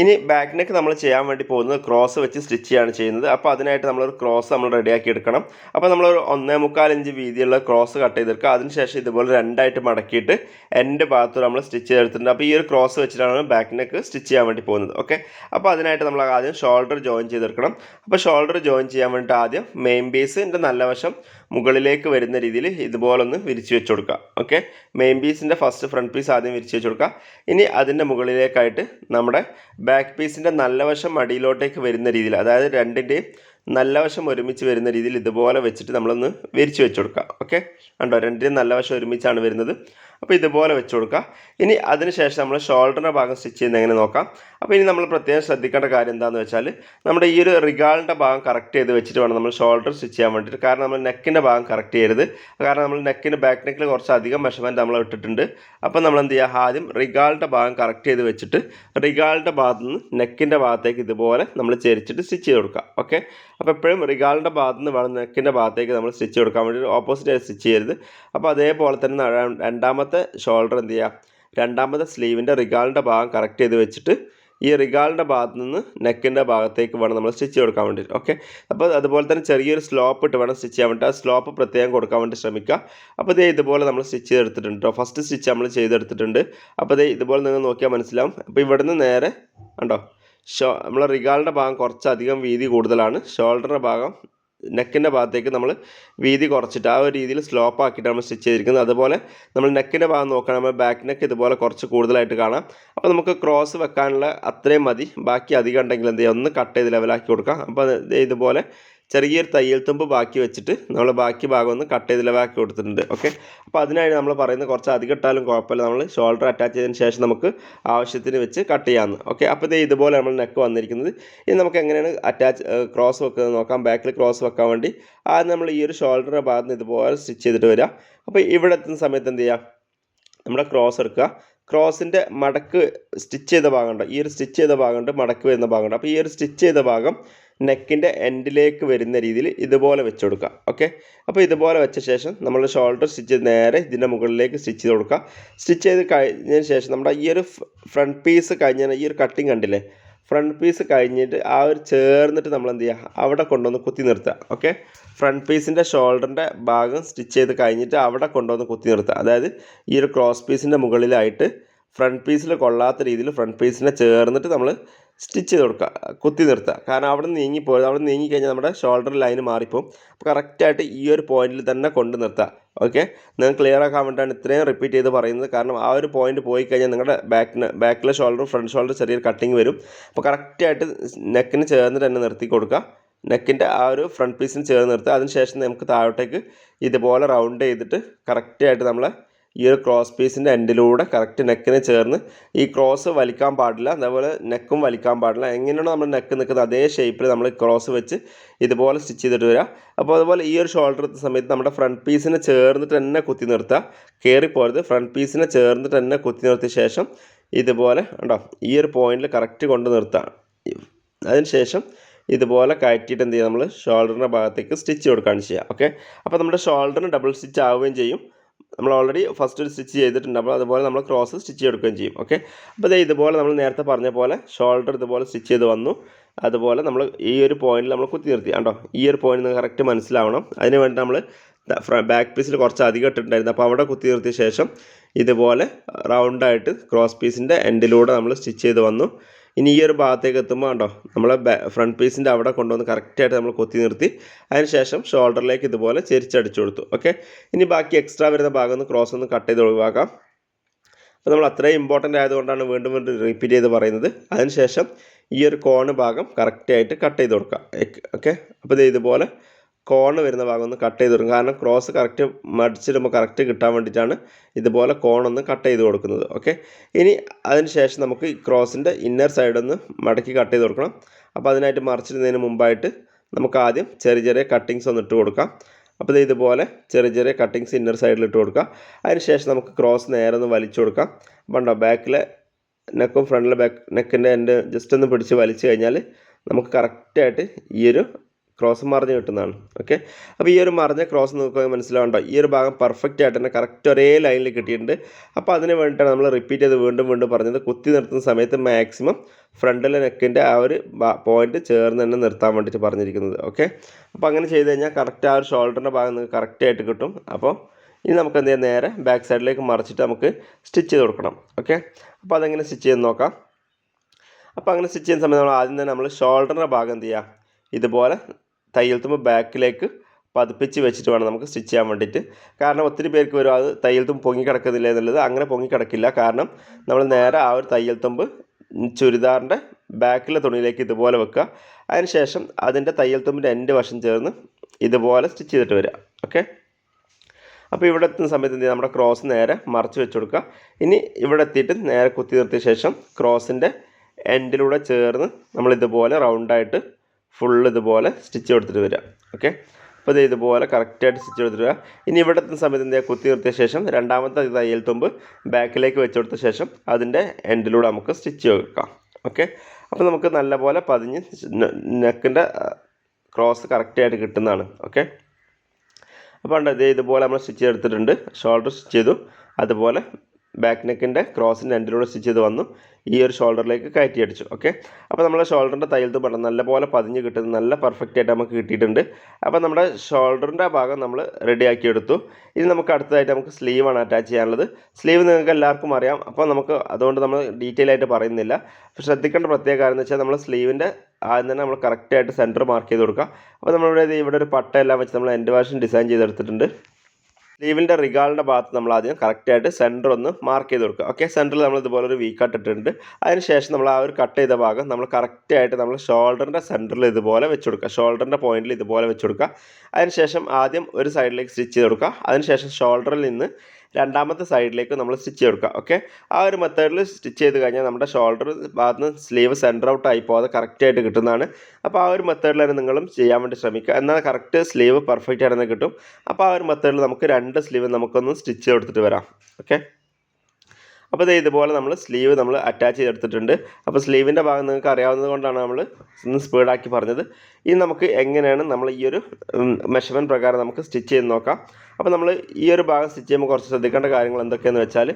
ഇനി ബാക്ക് നെക്ക് നമ്മൾ ചെയ്യാൻ വേണ്ടി പോകുന്നത് ക്രോസ് വെച്ച് സ്റ്റിച്ച് ചെയ്യാണ് ചെയ്യുന്നത്. അപ്പോൾ അതിനായിട്ട് നമ്മളൊരു ക്രോസ് നമ്മൾ റെഡിയാക്കി എടുക്കണം. അപ്പോൾ നമ്മളൊരു ഒന്നേ മുക്കാൽ ഇഞ്ച് വീതിയുള്ള ക്രോസ് കട്ട് ചെയ്തെടുക്കുക. അതിനുശേഷം ഇതുപോലെ രണ്ടായിട്ട് മടക്കിയിട്ട് എന്റെ ഭാഗത്ത് നമ്മൾ സ്റ്റിച്ച് ചെയ്തെടുത്തിട്ടുണ്ട്. അപ്പോൾ ഈ ഒരു ക്രോസ് വെച്ചിട്ടാണ് ബാക്ക് നെക്ക് സ്റ്റിച്ച് ചെയ്യാൻ വേണ്ടി പോകുന്നത്. ഓക്കെ? അപ്പോൾ അതിനായിട്ട് നമ്മൾ ആദ്യം ഷോൾഡർ ജോയിൻ ചെയ്തെടുക്കണം. അപ്പോൾ ഷോൾഡർ ജോയിൻ ചെയ്യാൻ വേണ്ടിയിട്ട് ആദ്യം മെയിൻ ബേസിന്റെ നല്ല വശം മുകളിലേക്ക് വരുന്ന രീതിയിൽ ഇതുപോലൊന്ന് വിരിച്ച് വെച്ച് കൊടുക്കുക. ഓക്കെ മെയിൻ പീസിന്റെ ഫസ്റ്റ് ഫ്രണ്ട് പീസ് ആദ്യം വിരിച്ച് വെച്ച് കൊടുക്കുക. ഇനി അതിന്റെ മുകളിലേക്കായിട്ട് നമ്മുടെ ബാക്ക് പീസിന്റെ നല്ല വശം അടിയിലോട്ടേക്ക് വരുന്ന രീതിയിൽ അതായത് രണ്ടിന്റെയും നല്ല വശം ഒരുമിച്ച് വരുന്ന രീതിയിൽ ഇതുപോലെ വെച്ചിട്ട് നമ്മളൊന്ന് വിരിച്ച് വെച്ച് കൊടുക്കുക ഓക്കെ കണ്ടോ? രണ്ടിനും നല്ല വശം ഒരുമിച്ചാണ് വരുന്നത്. അപ്പോൾ ഇതുപോലെ വെച്ച് കൊടുക്കുക ഇനി അതിനുശേഷം നമ്മൾ ഷോൾഡറിന്റെ ഭാഗം സ്റ്റിച്ച് ചെയ്യുന്നത് എങ്ങനെ നോക്കാം? അപ്പോൾ ഇനി നമ്മൾ പ്രത്യേകം ശ്രദ്ധിക്കേണ്ട കാര്യം എന്താണെന്ന് വെച്ചാൽ നമ്മുടെ ഈ ഒരു റിഗാളിന്റെ ഭാഗം കറക്റ്റ് ചെയ്ത് വെച്ചിട്ട് വേണം നമ്മൾ ഷോൾഡർ സ്റ്റിച്ച് ചെയ്യാൻ വേണ്ടിയിട്ട്. കാരണം നമ്മൾ നെക്കിന്റെ ഭാഗം കറക്റ്റ് ചെയ്യരുത്. കാരണം നമ്മൾ നെക്കിന്റെ ബാക്ക് നെക്കിൽ കുറച്ച് അധികം മെഷർമെന്റ് നമ്മൾ ഇട്ടിട്ടുണ്ട്. അപ്പോൾ നമ്മൾ എന്ത് ചെയ്യുക? ആദ്യം റിഗാളിന്റെ ഭാഗം കറക്റ്റ് ചെയ്ത് വെച്ചിട്ട് റിഗാളിന്റെ ഭാഗത്ത് നിന്ന് നെക്കിന്റെ ഭാഗത്തേക്ക് ഇതുപോലെ നമ്മൾ ചെരിച്ചിട്ട് സ്റ്റിച്ച് ചെയ്ത് കൊടുക്കുക. ഓക്കെ അപ്പോൾ എപ്പോഴും റിഗാളിന്റെ ഭാഗത്ത് നിന്ന് വേണം നെക്കിന്റെ ഭാഗത്തേക്ക് നമ്മൾ സ്റ്റിച്ച് കൊടുക്കാൻ വേണ്ടി ഓപ്പോസിറ്റ് ആയി സ്റ്റിച്ച് ചെയ്യരുത്. അപ്പോൾ അതേപോലെ തന്നെ രണ്ടാമത്തെ ഷോൾഡർ എന്ത് ചെയ്യുക രണ്ടാമത്തെ സ്ലീവിന്റെ റിഗാളിന്റെ ഭാഗം കറക്റ്റ് ചെയ്ത് വെച്ചിട്ട് ഈ റിഗാളിന്റെ ഭാഗത്ത് നിന്ന് നെക്കിന്റെ ഭാഗത്തേക്ക് വേണം നമ്മൾ സ്റ്റിച്ച് കൊടുക്കാൻ വേണ്ടിയിട്ട് ഓക്കെ അപ്പോൾ അതുപോലെ തന്നെ ചെറിയൊരു സ്ലോപ്പ് ഇട്ട് വേണം സ്റ്റിച്ച് ചെയ്യാൻ വേണ്ടി. ആ സ്ലോപ്പ് പ്രത്യേകം കൊടുക്കാൻ വേണ്ടി ശ്രമിക്കുക. അപ്പോൾ ഇതേ ഇതുപോലെ നമ്മൾ സ്റ്റിച്ച് ചെയ്തെടുത്തിട്ടുണ്ട് കേട്ടോ ഫസ്റ്റ് സ്റ്റിച്ച് നമ്മൾ ചെയ്തെടുത്തിട്ടുണ്ട്. അപ്പോൾ ഇതേ ഇതുപോലെ നിങ്ങൾ നോക്കിയാൽ മനസ്സിലാവും. അപ്പോൾ ഇവിടുന്ന് നേരെ കണ്ടോ? ഷോ നമ്മൾ റിഗാളിന്റെ ഭാഗം കുറച്ചധികം വീതി കൂടുതലാണ്. ഷോൾഡറിന്റെ ഭാഗം നെക്കിന്റെ ഭാഗത്തേക്ക് നമ്മൾ വീതി കുറച്ചിട്ട് ആ ഒരു രീതിയിൽ സ്ലോപ്പ് ആക്കിയിട്ട് നമ്മൾ സ്റ്റിച്ച് ചെയ്തിരിക്കുന്നത്. അതുപോലെ നമ്മൾ നെക്കിന്റെ ഭാഗം നോക്കുകയാണെങ്കിൽ നമ്മൾ ബാക്ക് നെക്ക് ഇതുപോലെ കുറച്ച് കൂടുതലായിട്ട് കാണാം. അപ്പോൾ നമുക്ക് ക്രോസ് വെക്കാനുള്ള അത്രയും മതി. ബാക്കി അധികം ഉണ്ടെങ്കിൽ എന്ത് ചെയ്യുക ഒന്ന് കട്ട് ചെയ്ത് ലെവലാക്കി കൊടുക്കാം. അപ്പോൾ ഇതുപോലെ ചെറിയൊരു തയ്യൽ തുമ്പ് ബാക്കി വെച്ചിട്ട് നമ്മൾ ബാക്കി ഭാഗം ഒന്ന് കട്ട് ചെയ്ത് ബാക്കി കൊടുത്തിട്ടുണ്ട് ഓക്കെ അപ്പോൾ അതിനായി നമ്മൾ പറയുന്നത് കുറച്ച് അധികം ഇട്ടാലും കുഴപ്പമില്ല. നമ്മൾ ഷോൾഡർ അറ്റാച്ച് ചെയ്തതിന് ശേഷം നമുക്ക് ആവശ്യത്തിന് വെച്ച് കട്ട് ചെയ്യാമെന്ന് ഓക്കെ അപ്പോൾ ഇത് ഇതുപോലെ നമ്മൾ നെക്ക് വന്നിരിക്കുന്നത്. ഇനി നമുക്ക് എങ്ങനെയാണ് അറ്റാച്ച് ക്രോസ് വെക്കുന്നത് നോക്കാം. ബാക്കിൽ ക്രോസ് വെക്കാൻ വേണ്ടി ആദ്യം നമ്മൾ ഈ ഒരു ഷോൾഡറിന്റെ ഭാഗത്ത് നിന്ന് ഇതുപോലെ സ്റ്റിച്ച് ചെയ്തിട്ട് വരിക അപ്പോൾ ഇവിടെ എത്തുന്ന സമയത്ത് എന്ത് ചെയ്യുക നമ്മുടെ ക്രോസ് എടുക്കുക. ക്രോസിന്റെ മടക്ക് സ്റ്റിച്ച് ചെയ്ത ഭാഗമുണ്ട്. ഈ ഒരു സ്റ്റിച്ച് ചെയ്ത ഭാഗമുണ്ട് മടക്ക് വരുന്ന ഭാഗമുണ്ട്. അപ്പോൾ ഈ ഒരു സ്റ്റിച്ച് ചെയ്ത ഭാഗം നെക്കിന്റെ എൻഡിലേക്ക് വരുന്ന രീതിയിൽ ഇതുപോലെ വെച്ച് കൊടുക്കുക. ഓക്കെ? അപ്പോൾ ഇതുപോലെ വെച്ച ശേഷം നമ്മൾ ഷോൾഡർ സ്റ്റിച്ച് നേരെ ഇതിന്റെ മുകളിലേക്ക് സ്റ്റിച്ച് ചെയ്ത് കൊടുക്കുക. സ്റ്റിച്ച് ചെയ്ത് കഴിഞ്ഞതിന് ശേഷം നമ്മുടെ ഈ ഒരു ഫ്രണ്ട് പീസ് കഴിഞ്ഞ ഈ ഒരു കട്ടിങ് കണ്ടില്ലേ? ഫ്രണ്ട് പീസ് കഴിഞ്ഞിട്ട് ആ ഒരു ചേർന്നിട്ട് നമ്മൾ എന്ത് ചെയ്യുക? അവിടെ കൊണ്ടുവന്ന് കുത്തി നിർത്തുക. ഓക്കെ? ഫ്രണ്ട് പീസിന്റെ ഷോൾഡറിന്റെ ഭാഗം സ്റ്റിച്ച് ചെയ്ത് കഴിഞ്ഞിട്ട് അവിടെ കൊണ്ടുവന്ന് കുത്തി നിർത്തുക. അതായത് ഈ ഒരു ക്രോസ് പീസിന്റെ മുകളിലായിട്ട് ഫ്രണ്ട് പീസിൽ കൊള്ളാത്ത രീതിയിൽ ഫ്രണ്ട് പീസിനെ ചേർന്നിട്ട് നമ്മൾ സ്റ്റിച്ച് ചെയ്ത് കൊടുക്കുക കുത്തി നിർത്തുക. കാരണം അവിടെ നിന്ന് നീങ്ങിപ്പോയത് അവിടെ നീങ്ങി കഴിഞ്ഞാൽ നമ്മുടെ ഷോൾഡർ ലൈൻ മാറിപ്പോവും. അപ്പോൾ കറക്റ്റായിട്ട് ഈ ഒരു പോയിന്റിൽ തന്നെ കൊണ്ട് നിർത്തുക. ഓക്കെ നിങ്ങൾ ക്ലിയർ ആക്കാൻ വേണ്ടിയിട്ടാണ് ഇത്രയും റിപ്പീറ്റ് ചെയ്ത് പറയുന്നത്. കാരണം ആ ഒരു പോയിന്റ് പോയി കഴിഞ്ഞാൽ നിങ്ങളുടെ ബാക്കിന് ബാക്കിലെ ഷോൾഡർ ഫ്രണ്ട് ഷോൾഡർ ചെറിയൊരു കട്ടിങ് വരും. അപ്പോൾ കറക്റ്റായിട്ട് നെക്കിന് ചേർന്നിട്ട് തന്നെ നിർത്തി കൊടുക്കുക. നെക്കിന്റെ ആ ഒരു ഫ്രണ്ട് പീസിന് ചേർന്ന് നിർത്തുക അതിനുശേഷം നമുക്ക് താഴോട്ടേക്ക് ഇതുപോലെ റൗണ്ട് ചെയ്തിട്ട് കറക്റ്റായിട്ട് നമ്മളെ ഈ ഒരു ക്രോസ് പീസിന്റെ എൻഡിലൂടെ കറക്റ്റ് നെക്കിന് ചേർന്ന് ഈ ക്രോസ് വലിക്കാൻ പാടില്ല. അതേപോലെ നെക്കും വലിക്കാൻ പാടില്ല. എങ്ങനെയാണോ നമ്മൾ നെക്ക് നിൽക്കുന്നത് അതേ ഷേപ്പിൽ നമ്മൾ ക്രോസ് വെച്ച് ഇതുപോലെ സ്റ്റിച്ച് ചെയ്തിട്ട് വരിക അപ്പോൾ അതുപോലെ ഈ ഒരു ഷോൾഡർ സമയത്ത് നമ്മുടെ ഫ്രണ്ട് പീസിനെ ചേർന്നിട്ട് തന്നെ കുത്തി നിർത്തുക കയറിപ്പോരുത് ഫ്രണ്ട് പീസിനെ ചേർന്നിട്ട് തന്നെ കുത്തി നിർത്തിയ ശേഷം ഇതുപോലെ ഉണ്ടോ ഈ ഒരു പോയിന്റിൽ കറക്റ്റ് കൊണ്ട് നിർത്തുക അതിനുശേഷം ഇതുപോലെ കയറ്റിയിട്ട് എന്ത് ചെയ്യുക നമ്മൾ ഷോൾഡറിന്റെ ഭാഗത്തേക്ക് സ്റ്റിച്ച് കൊടുക്കുകയാണ് ചെയ്യുക ഓക്കെ അപ്പോൾ നമ്മുടെ ഷോൾഡറിന് ഡബിൾ സ്റ്റിച്ച് ആവുകയും ചെയ്യും. നമ്മൾ ഓൾറെഡി ഫസ്റ്റ് ഒരു സ്റ്റിച്ച് ചെയ്തിട്ടുണ്ട് അപ്പോൾ അതുപോലെ നമ്മൾ ക്രോസ് സ്റ്റിച്ച് എടുക്കുകയും ചെയ്യും ഓക്കെ അപ്പോൾ ദേ ഇതുപോലെ നമ്മൾ നേരത്തെ പറഞ്ഞ പോലെ ഷോൾഡർ ഇതുപോലെ സ്റ്റിച്ച് ചെയ്ത് വന്നു. അതുപോലെ നമ്മൾ ഈ ഒരു പോയിന്റിൽ നമ്മൾ കുത്തി നിർത്തി കണ്ടോ? ഈ ഒരു പോയിന്റ് കറക്റ്റ് മനസ്സിലാവണം. അതിന് വേണ്ടി നമ്മൾ ബാക്ക് പീസിൽ കുറച്ച് അധികം ഇട്ടിട്ടുണ്ടായിരുന്നു. അപ്പോൾ അവിടെ കുത്തി നിർത്തിയ ശേഷം ഇതുപോലെ റൗണ്ടായിട്ട് ക്രോസ് പീസിന്റെ എൻഡിലൂടെ നമ്മൾ സ്റ്റിച്ച് ചെയ്ത് വന്നു. ഇനി ഈ ഒരു ഭാഗത്തേക്ക് എത്തുമ്പോൾ കണ്ടോ നമ്മളെ ഫ്രണ്ട് പീസിന്റെ അവിടെ കൊണ്ടുവന്ന് കറക്റ്റായിട്ട് നമ്മൾ കൊത്തി നിർത്തി അതിനുശേഷം ഷോൾഡറിലേക്ക് ഇതുപോലെ ചെരിച്ചടിച്ചു കൊടുത്തു. ഓക്കെ ഇനി ബാക്കി എക്സ്ട്രാ വരുന്ന ഭാഗം ഒന്ന് ക്രോസ് ഒന്ന് കട്ട് ചെയ്ത് ഒഴിവാക്കാം. അപ്പോൾ നമ്മൾ അത്രയും ഇമ്പോർട്ടന്റ് ആയതുകൊണ്ടാണ് വീണ്ടും വീണ്ടും റിപ്പീറ്റ് ചെയ്ത് പറയുന്നത്. അതിനുശേഷം ഈ ഒരു കോണ് ഭാഗം കറക്റ്റായിട്ട് കട്ട് ചെയ്ത് കൊടുക്കുക ഓക്കെ അപ്പോൾ ഇത് ഇതുപോലെ കോണ് വരുന്ന ഭാഗം ഒന്ന് കട്ട് ചെയ്ത് കൊടുക്കും. കാരണം ക്രോസ് കറക്റ്റ് മടിച്ചിടുമ്പോൾ കറക്റ്റ് കിട്ടാൻ വേണ്ടിയിട്ടാണ് ഇതുപോലെ കോണൊന്ന് കട്ട് ചെയ്ത് കൊടുക്കുന്നത്. ഓക്കെ ഇനി അതിന് ശേഷം നമുക്ക് ക്രോസിന്റെ ഇന്നർ സൈഡൊന്ന് മടക്കി കട്ട് ചെയ്ത് കൊടുക്കണം. അപ്പോൾ അതിനായിട്ട് മറിച്ചിടുന്നതിന് മുമ്പായിട്ട് നമുക്ക് ആദ്യം ചെറിയ ചെറിയ കട്ടിങ്സ് ഒന്ന് ഇട്ട് കൊടുക്കാം. അപ്പോൾ ഇതുപോലെ ചെറിയ ചെറിയ കട്ടിങ്സ് ഇന്നർ സൈഡിൽ ഇട്ട് കൊടുക്കുക അതിന് ശേഷം നമുക്ക് ക്രോസ് നേരെ ഒന്ന് വലിച്ചു കൊടുക്കാം. അപ്പോൾ ഉണ്ടോ ബാക്കിലെ നെക്കും ഫ്രണ്ടിലെ ബാക്ക് നെക്കിന്റെ എന്റെ ജസ്റ്റ് ഒന്ന് പിടിച്ച് വലിച്ചു കഴിഞ്ഞാൽ നമുക്ക് കറക്റ്റായിട്ട് ഈ ഒരു ക്രോസ് മറിഞ്ഞ് കിട്ടുന്നതാണ്. ഓക്കെ അപ്പോൾ ഈ ഒരു മറിഞ്ഞ ക്രോസ് നോക്കുക മനസ്സിലാവണ്ടോ? ഈ ഒരു ഭാഗം പെർഫെക്റ്റ് ആയിട്ട് തന്നെ കറക്റ്റ് ഒരേ ലൈനിൽ കിട്ടിയിട്ടുണ്ട്. അപ്പോൾ അതിന് വേണ്ടിയിട്ടാണ് നമ്മൾ റിപ്പീറ്റ് ചെയ്ത് വീണ്ടും വീണ്ടും പറഞ്ഞത് കുത്തി നിർത്തുന്ന സമയത്ത് മാക്സിമം ഫ്രണ്ടിലെ നെക്കിന്റെ ആ ഒരു പോയിന്റ് ചേർന്ന് തന്നെ നിർത്താൻ വേണ്ടിയിട്ട് പറഞ്ഞിരിക്കുന്നത്. ഓക്കെ അപ്പോൾ അങ്ങനെ ചെയ്ത് കഴിഞ്ഞാൽ കറക്റ്റ് ആ ഒരു ഷോൾഡറിന്റെ ഭാഗം നിങ്ങൾക്ക് കറക്റ്റ് ആയിട്ട് കിട്ടും. അപ്പോൾ ഇനി നമുക്ക് എന്ത് ചെയ്യാം? നേരെ ബാക്ക് സൈഡിലേക്ക് മറിച്ചിട്ട് നമുക്ക് സ്റ്റിച്ച് ചെയ്ത് കൊടുക്കണം. ഓക്കെ അപ്പോൾ അതെങ്ങനെ സ്റ്റിച്ച് ചെയ്ത് നോക്കാം. അപ്പോൾ അങ്ങനെ സ്റ്റിച്ച് ചെയ്യുന്ന സമയത്ത് നമ്മൾ ആദ്യം തന്നെ നമ്മൾ ഷോൾഡറിന്റെ ഭാഗം എന്ത് ചെയ്യുക ഇതുപോലെ തയ്യൽ തുമ്പ് ബാക്കിലേക്ക് പതിപ്പിച്ച് വെച്ചിട്ട് വേണം നമുക്ക് സ്റ്റിച്ച് ചെയ്യാൻ വേണ്ടിയിട്ട്. കാരണം ഒത്തിരി പേർക്ക് വരും അത് തയ്യൽ തുമ്പ് പൊങ്ങി കിടക്കുന്നില്ല എന്നുള്ളത്. അങ്ങനെ പൊങ്ങി കിടക്കില്ല കാരണം നമ്മൾ നേരെ ആ ഒരു തയ്യൽ തുമ്പ് ചുരിദാറിന്റെ ബാക്കിലെ തുണിയിലേക്ക് ഇതുപോലെ വെക്കുക. അതിനുശേഷം അതിന്റെ തയ്യൽ തുമ്പിന്റെ എന്റെ വശം ചേർന്ന് ഇതുപോലെ സ്റ്റിച്ച് ചെയ്തിട്ട് വരിക. ഓക്കെ? അപ്പോൾ ഇവിടെ എത്തുന്ന സമയത്ത് എന്ത് നമ്മുടെ ക്രോസ് നേരെ മറച്ച് വെച്ച് കൊടുക്കുക. ഇനി ഇവിടെ എത്തിയിട്ട് നേരെ കുത്തി നിർത്തിയ ശേഷം ക്രോസിന്റെ എൻഡിലൂടെ ചേർന്ന് നമ്മൾ ഇതുപോലെ റൗണ്ടായിട്ട് ഫുൾ ഇതുപോലെ സ്റ്റിച്ച് കൊടുത്തിട്ട് വരിക. ഓക്കെ അപ്പോൾ ഇത് ഇതുപോലെ കറക്റ്റായിട്ട് സ്റ്റിച്ച് കൊടുത്തിട്ട് വരിക. ഇനി ഇവിടെ എത്തുന്ന സമയത്ത് എന്ത് കുത്തി നിർത്തിയ ശേഷം രണ്ടാമത്തെ തയ്യൽ തുമ്പ് ബാക്കിലേക്ക് വെച്ച് കൊടുത്ത ശേഷം അതിന്റെ എൻഡിലൂടെ നമുക്ക് സ്റ്റിച്ച് വെക്കാം. ഓക്കെ അപ്പോൾ നമുക്ക് നല്ലപോലെ പതിഞ്ഞ് നെക്കിന്റെ ക്രോസ് കറക്റ്റായിട്ട് കിട്ടുന്നതാണ്. ഓക്കെ അപ്പോൾ ഉണ്ട് ഇതേ ഇതുപോലെ നമ്മൾ സ്റ്റിച്ച് എടുത്തിട്ടുണ്ട് ഷോൾഡർ സ്റ്റിച്ച് ചെയ്തു. അതുപോലെ ബാക്ക് നെക്കിന്റെ ക്രോസിന്റെ എൻഡിലൂടെ സ്റ്റിച്ച് ചെയ്ത് വന്നു. ഈ ഒരു ഷോൾഡറിലേക്ക് കയറ്റി അടിച്ചു. ഓക്കെ അപ്പോൾ നമ്മുടെ ഷോൾഡറിന്റെ തയ്യൽ തുമ്പ് നല്ലപോലെ പതിഞ്ഞ് കിട്ടുന്നത് നല്ല പെർഫെക്റ്റ് ആയിട്ട് നമുക്ക് കിട്ടിയിട്ടുണ്ട്. അപ്പോൾ നമ്മുടെ ഷോൾഡറിന്റെ ഭാഗം നമ്മൾ റെഡിയാക്കി എടുത്തു. ഇനി നമുക്ക് അടുത്തതായിട്ട് നമുക്ക് സ്ലീവാണ് അറ്റാച്ച് ചെയ്യാനുള്ളത്. സ്ലീവ് നിങ്ങൾക്ക് എല്ലാവർക്കും അറിയാം. അപ്പോൾ നമുക്ക് അതുകൊണ്ട് നമ്മൾ ഡീറ്റെയിൽ ആയിട്ട് പറയുന്നില്ല. അപ്പോൾ ശ്രദ്ധിക്കേണ്ട പ്രത്യേക കാര്യം എന്ന് വെച്ചാൽ നമ്മൾ സ്ലീവിന്റെ ആദ്യം തന്നെ നമ്മൾ കറക്റ്റായിട്ട് സെന്റർ മാർക്ക് ചെയ്ത് കൊടുക്കുക. അപ്പോൾ നമ്മളിവിടെ ഇവിടെ ഒരു പട്ട എല്ലാം വെച്ച് നമ്മൾ എൻഡ് വാഷൻ ഡിസൈൻ ചെയ്തെടുത്തിട്ടുണ്ട്. സ്ലീവിന്റെ റിഗാളിന്റെ ഭാഗത്ത് നമ്മൾ ആദ്യം കറക്റ്റായിട്ട് സെന്റർ ഒന്ന് മാർക്ക് ചെയ്ത് കൊടുക്കുക. ഓക്കെ സെന്ററിൽ നമ്മൾ ഇതുപോലെ ഒരു വി കട്ട് ഇട്ടിട്ടുണ്ട്. അതിന് ശേഷം നമ്മൾ ആ ഒരു കട്ട് ചെയ്ത ഭാഗം നമ്മൾ കറക്റ്റായിട്ട് നമ്മൾ ഷോൾഡറിന്റെ സെന്ററിൽ ഇതുപോലെ വെച്ച് കൊടുക്കുക. ഷോൾഡറിന്റെ പോയിന്റിൽ ഇതുപോലെ വെച്ച് കൊടുക്കുക. അതിന് ശേഷം ആദ്യം ഒരു സൈഡിലേക്ക് സ്റ്റിച്ച് ചെയ്ത് കൊടുക്കുക. അതിന് ശേഷം ഷോൾഡറിൽ നിന്ന് രണ്ടാമത്തെ സൈഡിലേക്ക് നമ്മൾ സ്റ്റിച്ച് കൊടുക്കുക ഓക്കെ ആ ഒരു മെത്തേഡിൽ സ്റ്റിച്ച് ചെയ്ത് കഴിഞ്ഞാൽ നമ്മുടെ ഷോൾഡർ ഭാഗത്ത് നിന്ന് സ്ലീവ് സെന്റർ ഔട്ട് ആയി പോകാതെ കറക്റ്റായിട്ട് കിട്ടുന്നതാണ്. അപ്പോൾ ആ ഒരു മെത്തേഡിൽ തന്നെ നിങ്ങളും ചെയ്യാൻ വേണ്ടി ശ്രമിക്കുക. എന്നാൽ കറക്റ്റ് സ്ലീവ് പെർഫെക്റ്റ് ആയിട്ട് കിട്ടും. അപ്പോൾ ആ ഒരു മെത്തേഡിൽ നമുക്ക് രണ്ട് സ്ലീവ് നമുക്കൊന്ന് സ്റ്റിച്ച് കൊടുത്തിട്ട് വരാം ഓക്കെ അപ്പോൾ ഇത് ഇതുപോലെ നമ്മൾ സ്ലീവ് നമ്മൾ അറ്റാച്ച് ചെയ്തെടുത്തിട്ടുണ്ട്. അപ്പോൾ സ്ലീവിന്റെ ഭാഗം നിങ്ങൾക്ക് അറിയാവുന്നത് കൊണ്ടാണ് നമ്മൾ ഒന്ന് സ്പീഡാക്കി പറഞ്ഞത്. ഇനി നമുക്ക് എങ്ങനെയാണ് നമ്മൾ ഈ ഒരു മെഷർമെന്റ് പ്രകാരം നമുക്ക് സ്റ്റിച്ച് ചെയ്ത് നോക്കാം. അപ്പോൾ നമ്മൾ ഈ ഒരു ഭാഗം സ്റ്റിച്ച് ചെയ്യുമ്പോൾ കുറച്ച് ശ്രദ്ധിക്കേണ്ട കാര്യങ്ങൾ എന്തൊക്കെയെന്ന് വെച്ചാൽ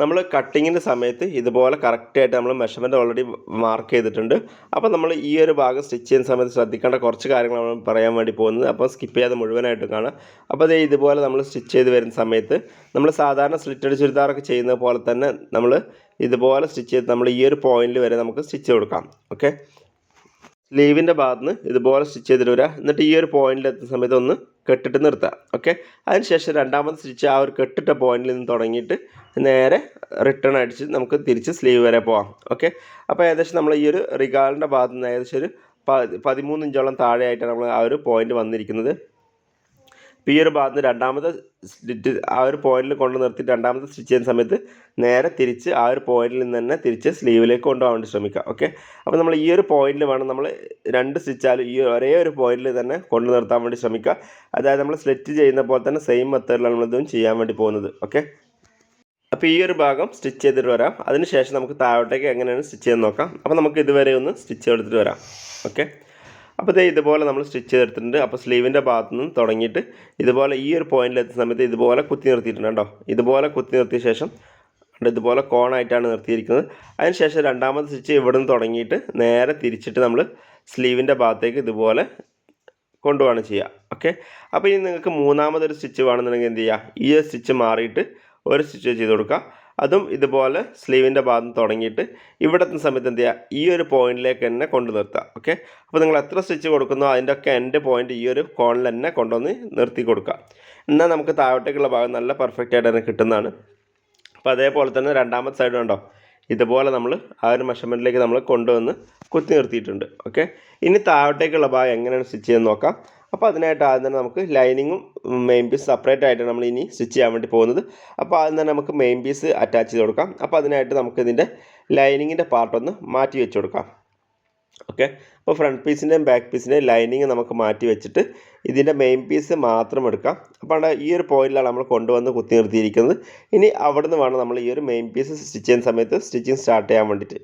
നമ്മൾ കട്ടിങ്ങിന്റെ സമയത്ത് ഇതുപോലെ കറക്റ്റായിട്ട് നമ്മൾ മെഷർമെന്റ് ഓൾറെഡി മാർക്ക് ചെയ്തിട്ടുണ്ട്. അപ്പോൾ നമ്മൾ ഈ ഒരു ഭാഗം സ്റ്റിച്ച് ചെയ്യുന്ന സമയത്ത് ശ്രദ്ധിക്കേണ്ട കുറച്ച് കാര്യങ്ങൾ നമ്മൾ പറയാൻ വേണ്ടി പോകുന്നത്. അപ്പോൾ സ്കിപ്പ് ചെയ്യാതെ മുഴുവനായിട്ട് കാണാം. അപ്പോൾ അതേ ഇതുപോലെ നമ്മൾ സ്റ്റിച്ച് ചെയ്ത് വരുന്ന സമയത്ത് നമ്മൾ സാധാരണ സ്ലിറ്റഡ് ചുരിദാറൊക്കെ ചെയ്യുന്ന പോലെ തന്നെ നമ്മൾ ഇതുപോലെ സ്റ്റിച്ച് ചെയ്ത് നമ്മൾ ഈ ഒരു പോയിന്റിൽ വരെ നമുക്ക് സ്റ്റിച്ച് കൊടുക്കാം. ഓക്കെ സ്ലീവിന്റെ ഭാഗത്ത് നിന്ന് ഇതുപോലെ സ്റ്റിച്ച് ചെയ്തിട്ട് വരിക എന്നിട്ട് ഈ ഒരു പോയിന്റിൽ എത്തുന്ന സമയത്ത് ഒന്ന് കെട്ടിട്ട് നിർത്തുക ഓക്കെ അതിനുശേഷം രണ്ടാമത്തെ സ്റ്റിച്ച് ആ ഒരു കെട്ടിട്ട പോയിന്റിൽ നിന്ന് തുടങ്ങിയിട്ട് നേരെ റിട്ടേൺ അടിച്ച് നമുക്ക് തിരിച്ച് സ്ലീവ് വരെ പോകാം ഓക്കെ അപ്പോൾ ഏകദേശം നമ്മൾ ഈ ഒരു റിഗാളിന്റെ ഭാഗത്ത് നിന്ന് ഏകദേശം ഒരു പതിമൂന്ന് ഇഞ്ചോളം താഴെയായിട്ടാണ് നമ്മൾ ആ ഒരു പോയിന്റ് വന്നിരിക്കുന്നത്. ഇപ്പോൾ ഈ ഒരു ഭാഗത്ത് നിന്ന് രണ്ടാമത്തെ സ്റ്റിച്ച് ആ ഒരു പോയിന്റിൽ കൊണ്ട് നിർത്തി രണ്ടാമത്തെ സ്റ്റിച്ച് ചെയ്യുന്ന സമയത്ത് നേരെ തിരിച്ച് ആ ഒരു പോയിന്റിൽ നിന്ന് തന്നെ തിരിച്ച് സ്ലീവിലേക്ക് കൊണ്ടുപോകാൻ വേണ്ടി ശ്രമിക്കുക. ഓക്കെ അപ്പോൾ നമ്മൾ ഈ ഒരു പോയിന്റിൽ വേണം നമ്മൾ രണ്ട് സ്റ്റിച്ചാലും ഈ ഒരേ ഒരു പോയിന്റിൽ തന്നെ കൊണ്ടു നിർത്താൻ വേണ്ടി ശ്രമിക്കുക. അതായത് നമ്മൾ സ്ലിറ്റ് ചെയ്യുന്ന പോലെ തന്നെ സെയിം മെത്തേഡിലാണ് നമ്മളിതും ചെയ്യാൻ വേണ്ടി പോകുന്നത്. ഓക്കെ അപ്പോൾ ഈ ഒരു ഭാഗം സ്റ്റിച്ച് ചെയ്തിട്ട് വരാം. അതിനുശേഷം നമുക്ക് താഴോട്ടേക്ക് എങ്ങനെയാണ് സ്റ്റിച്ച് ചെയ്യാൻ നോക്കാം. അപ്പോൾ നമുക്ക് ഇതുവരെ ഒന്ന് സ്റ്റിച്ച് എടുത്തിട്ട് വരാം. ഓക്കെ അപ്പോൾ ഇതേ ഇതുപോലെ നമ്മൾ സ്റ്റിച്ച് ചെയ്തെടുത്തിട്ടുണ്ട്. അപ്പോൾ സ്ലീവിന്റെ ഭാഗത്തു നിന്ന് തുടങ്ങിയിട്ട് ഇതുപോലെ ഈ ഒരു പോയിന്റിൽ എത്തുന്ന സമയത്ത് ഇതുപോലെ കുത്തി നിർത്തിയിട്ടുണ്ട് കേട്ടോ ഇതുപോലെ കുത്തി നിർത്തിയ ശേഷം ഇതുപോലെ കോണായിട്ടാണ് നിർത്തിയിരിക്കുന്നത്. അതിനുശേഷം രണ്ടാമത്തെ സ്റ്റിച്ച് ഇവിടെ നിന്ന് തുടങ്ങിയിട്ട് നേരെ തിരിച്ചിട്ട് നമ്മൾ സ്ലീവിന്റെ ഭാഗത്തേക്ക് ഇതുപോലെ കൊണ്ടുപോവാണ് ചെയ്യുക. ഓക്കെ അപ്പോൾ ഇനി നിങ്ങൾക്ക് മൂന്നാമതൊരു സ്റ്റിച്ച് വേണമെന്നുണ്ടെങ്കിൽ എന്ത് ചെയ്യുക? ഈ സ്റ്റിച്ച് മാറിയിട്ട് ഒരു സ്റ്റിച്ച് ചെയ്ത് കൊടുക്കുക. അതും ഇതുപോലെ സ്ലീവിന്റെ ഭാഗം തുടങ്ങിയിട്ട് ഇവിടുത്തെ സമയത്ത് എന്ത് ചെയ്യുക ഈ ഒരു പോയിന്റിലേക്ക് തന്നെ കൊണ്ടു നിർത്തുക ഓക്കെ അപ്പോൾ നിങ്ങൾ എത്ര സ്റ്റിച്ച് കൊടുക്കുന്നോ അതിന്റെ ഒക്കെ എന്റെ പോയിന്റ് ഈ ഒരു കോണിൽ തന്നെ കൊണ്ടുവന്ന് നിർത്തി കൊടുക്കുക എന്നാൽ നമുക്ക് താഴോട്ടേക്കുള്ള ഭാഗം നല്ല പെർഫെക്റ്റ് ആയിട്ട് തന്നെ കിട്ടുന്നതാണ്. അപ്പോൾ അതേപോലെ തന്നെ രണ്ടാമത്തെ സൈഡ് ഉണ്ടോ ഇതുപോലെ നമ്മൾ ആ ഒരു മെഷർമെന്റിലേക്ക് നമ്മൾ കൊണ്ടുവന്ന് കുത്തി നിർത്തിയിട്ടുണ്ട് ഓക്കെ ഇനി താഴോട്ടേക്കുള്ള ഭാഗം എങ്ങനെയാണ് സ്റ്റിച്ച് ചെയ്യുന്നത് നോക്കാം. അപ്പോൾ അതിനായിട്ട് ആദ്യം തന്നെ നമുക്ക് ലൈനിങ്ങും മെയിൻ പീസ് സെപ്പറേറ്റ് ആയിട്ട് നമ്മൾ ഇനി സ്റ്റിച്ച് ചെയ്യാൻ വേണ്ടി പോകുന്നത്. അപ്പോൾ ആദ്യം തന്നെ നമുക്ക് മെയിൻ പീസ് അറ്റാച്ച് ചെയ്ത് കൊടുക്കാം. അപ്പോൾ അതിനായിട്ട് നമുക്ക് ഇതിന്റെ ലൈനിങ്ങിന്റെ പാർട്ടൊന്ന് മാറ്റി വെച്ച് കൊടുക്കാം. ഓക്കെ അപ്പോൾ ഫ്രണ്ട് പീസിന്റെയും ബാക്ക് പീസിന്റെയും ലൈനിങ് നമുക്ക് മാറ്റി വെച്ചിട്ട് ഇതിന്റെ മെയിൻ പീസ് മാത്രം എടുക്കാം. അപ്പോൾ ഈ ഒരു പോയിന്റിലാണ് നമ്മൾ കൊണ്ടുവന്ന് കുത്തി നിർത്തിയിരിക്കുന്നത്. ഇനി അവിടെ നിന്ന് വേണം നമ്മൾ ഈ ഒരു മെയിൻ പീസ് സ്റ്റിച്ച് ചെയ്യുന്ന സമയത്ത് സ്റ്റിച്ചിങ് സ്റ്റാർട്ട് ചെയ്യാൻ വേണ്ടിയിട്ട്.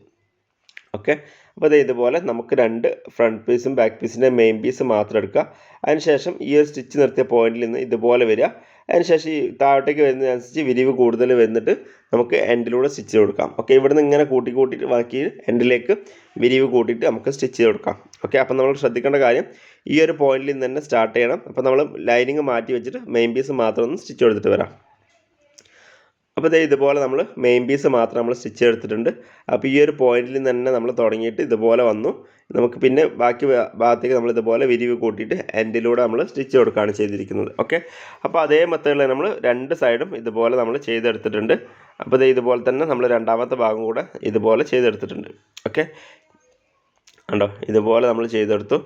ഓക്കെ അപ്പോൾ ഇതുപോലെ നമുക്ക് രണ്ട് ഫ്രണ്ട് പീസും ബാക്ക് പീസിന്റെ മെയിൻ പീസ് മാത്രം എടുക്കുക. അതിനുശേഷം ഈ ഒരു സ്റ്റിച്ച് നിർത്തിയ പോയിന്റിൽ നിന്ന് ഇതുപോലെ വരിക. അതിനുശേഷം ഈ താഴോട്ടേക്ക് വരുന്നതിനനുസരിച്ച് വിരിവ് കൂടുതൽ വന്നിട്ട് നമുക്ക് എൻഡിലൂടെ സ്റ്റിച്ച് കൊടുക്കാം. ഓക്കെ ഇവിടെ നിന്ന് ഇങ്ങനെ കൂട്ടി കൂട്ടിയിട്ട് ബാക്കി എൻഡിലേക്ക് വിരിവ് കൂട്ടിയിട്ട് നമുക്ക് സ്റ്റിച്ച് ചെയ്ത് കൊടുക്കാം. ഓക്കെ അപ്പോൾ നമ്മൾ ശ്രദ്ധിക്കേണ്ട കാര്യം ഈ ഒരു പോയിന്റിൽ നിന്ന് തന്നെ സ്റ്റാർട്ട് ചെയ്യണം. അപ്പോൾ നമ്മൾ ലൈനിങ് മാറ്റി വെച്ചിട്ട് മെയിൻ പീസ് മാത്രം ഒന്ന് സ്റ്റിച്ച് കൊടുത്തിട്ട് വരാം. അപ്പോൾ ഇതേ ഇതുപോലെ നമ്മൾ മെയിൻ പീസ് മാത്രം നമ്മൾ സ്റ്റിച്ച് എടുത്തിട്ടുണ്ട്. അപ്പോൾ ഈ ഒരു പോയിന്റിൽ തന്നെ നമ്മൾ തുടങ്ങിയിട്ട് ഇതുപോലെ വന്നു. നമുക്ക് പിന്നെ ബാക്കി ഭാഗത്തേക്ക് നമ്മൾ ഇതുപോലെ വിരിവ് കൂട്ടിയിട്ട് എൻഡിലൂടെ നമ്മൾ സ്റ്റിച്ച് കൊടുക്കുകയാണ് ചെയ്തിരിക്കുന്നത്. ഓക്കെ അപ്പോൾ അതേ മെത്തേഡിൽ നമ്മൾ രണ്ട് സൈഡും ഇതുപോലെ നമ്മൾ ചെയ്തെടുത്തിട്ടുണ്ട്. അപ്പോൾ ഇതേ ഇതുപോലെ തന്നെ നമ്മൾ രണ്ടാമത്തെ ഭാഗം കൂടെ ഇതുപോലെ ചെയ്തെടുത്തിട്ടുണ്ട്. ഓക്കെ കണ്ടോ? ഇതുപോലെ നമ്മൾ ചെയ്തെടുത്തു.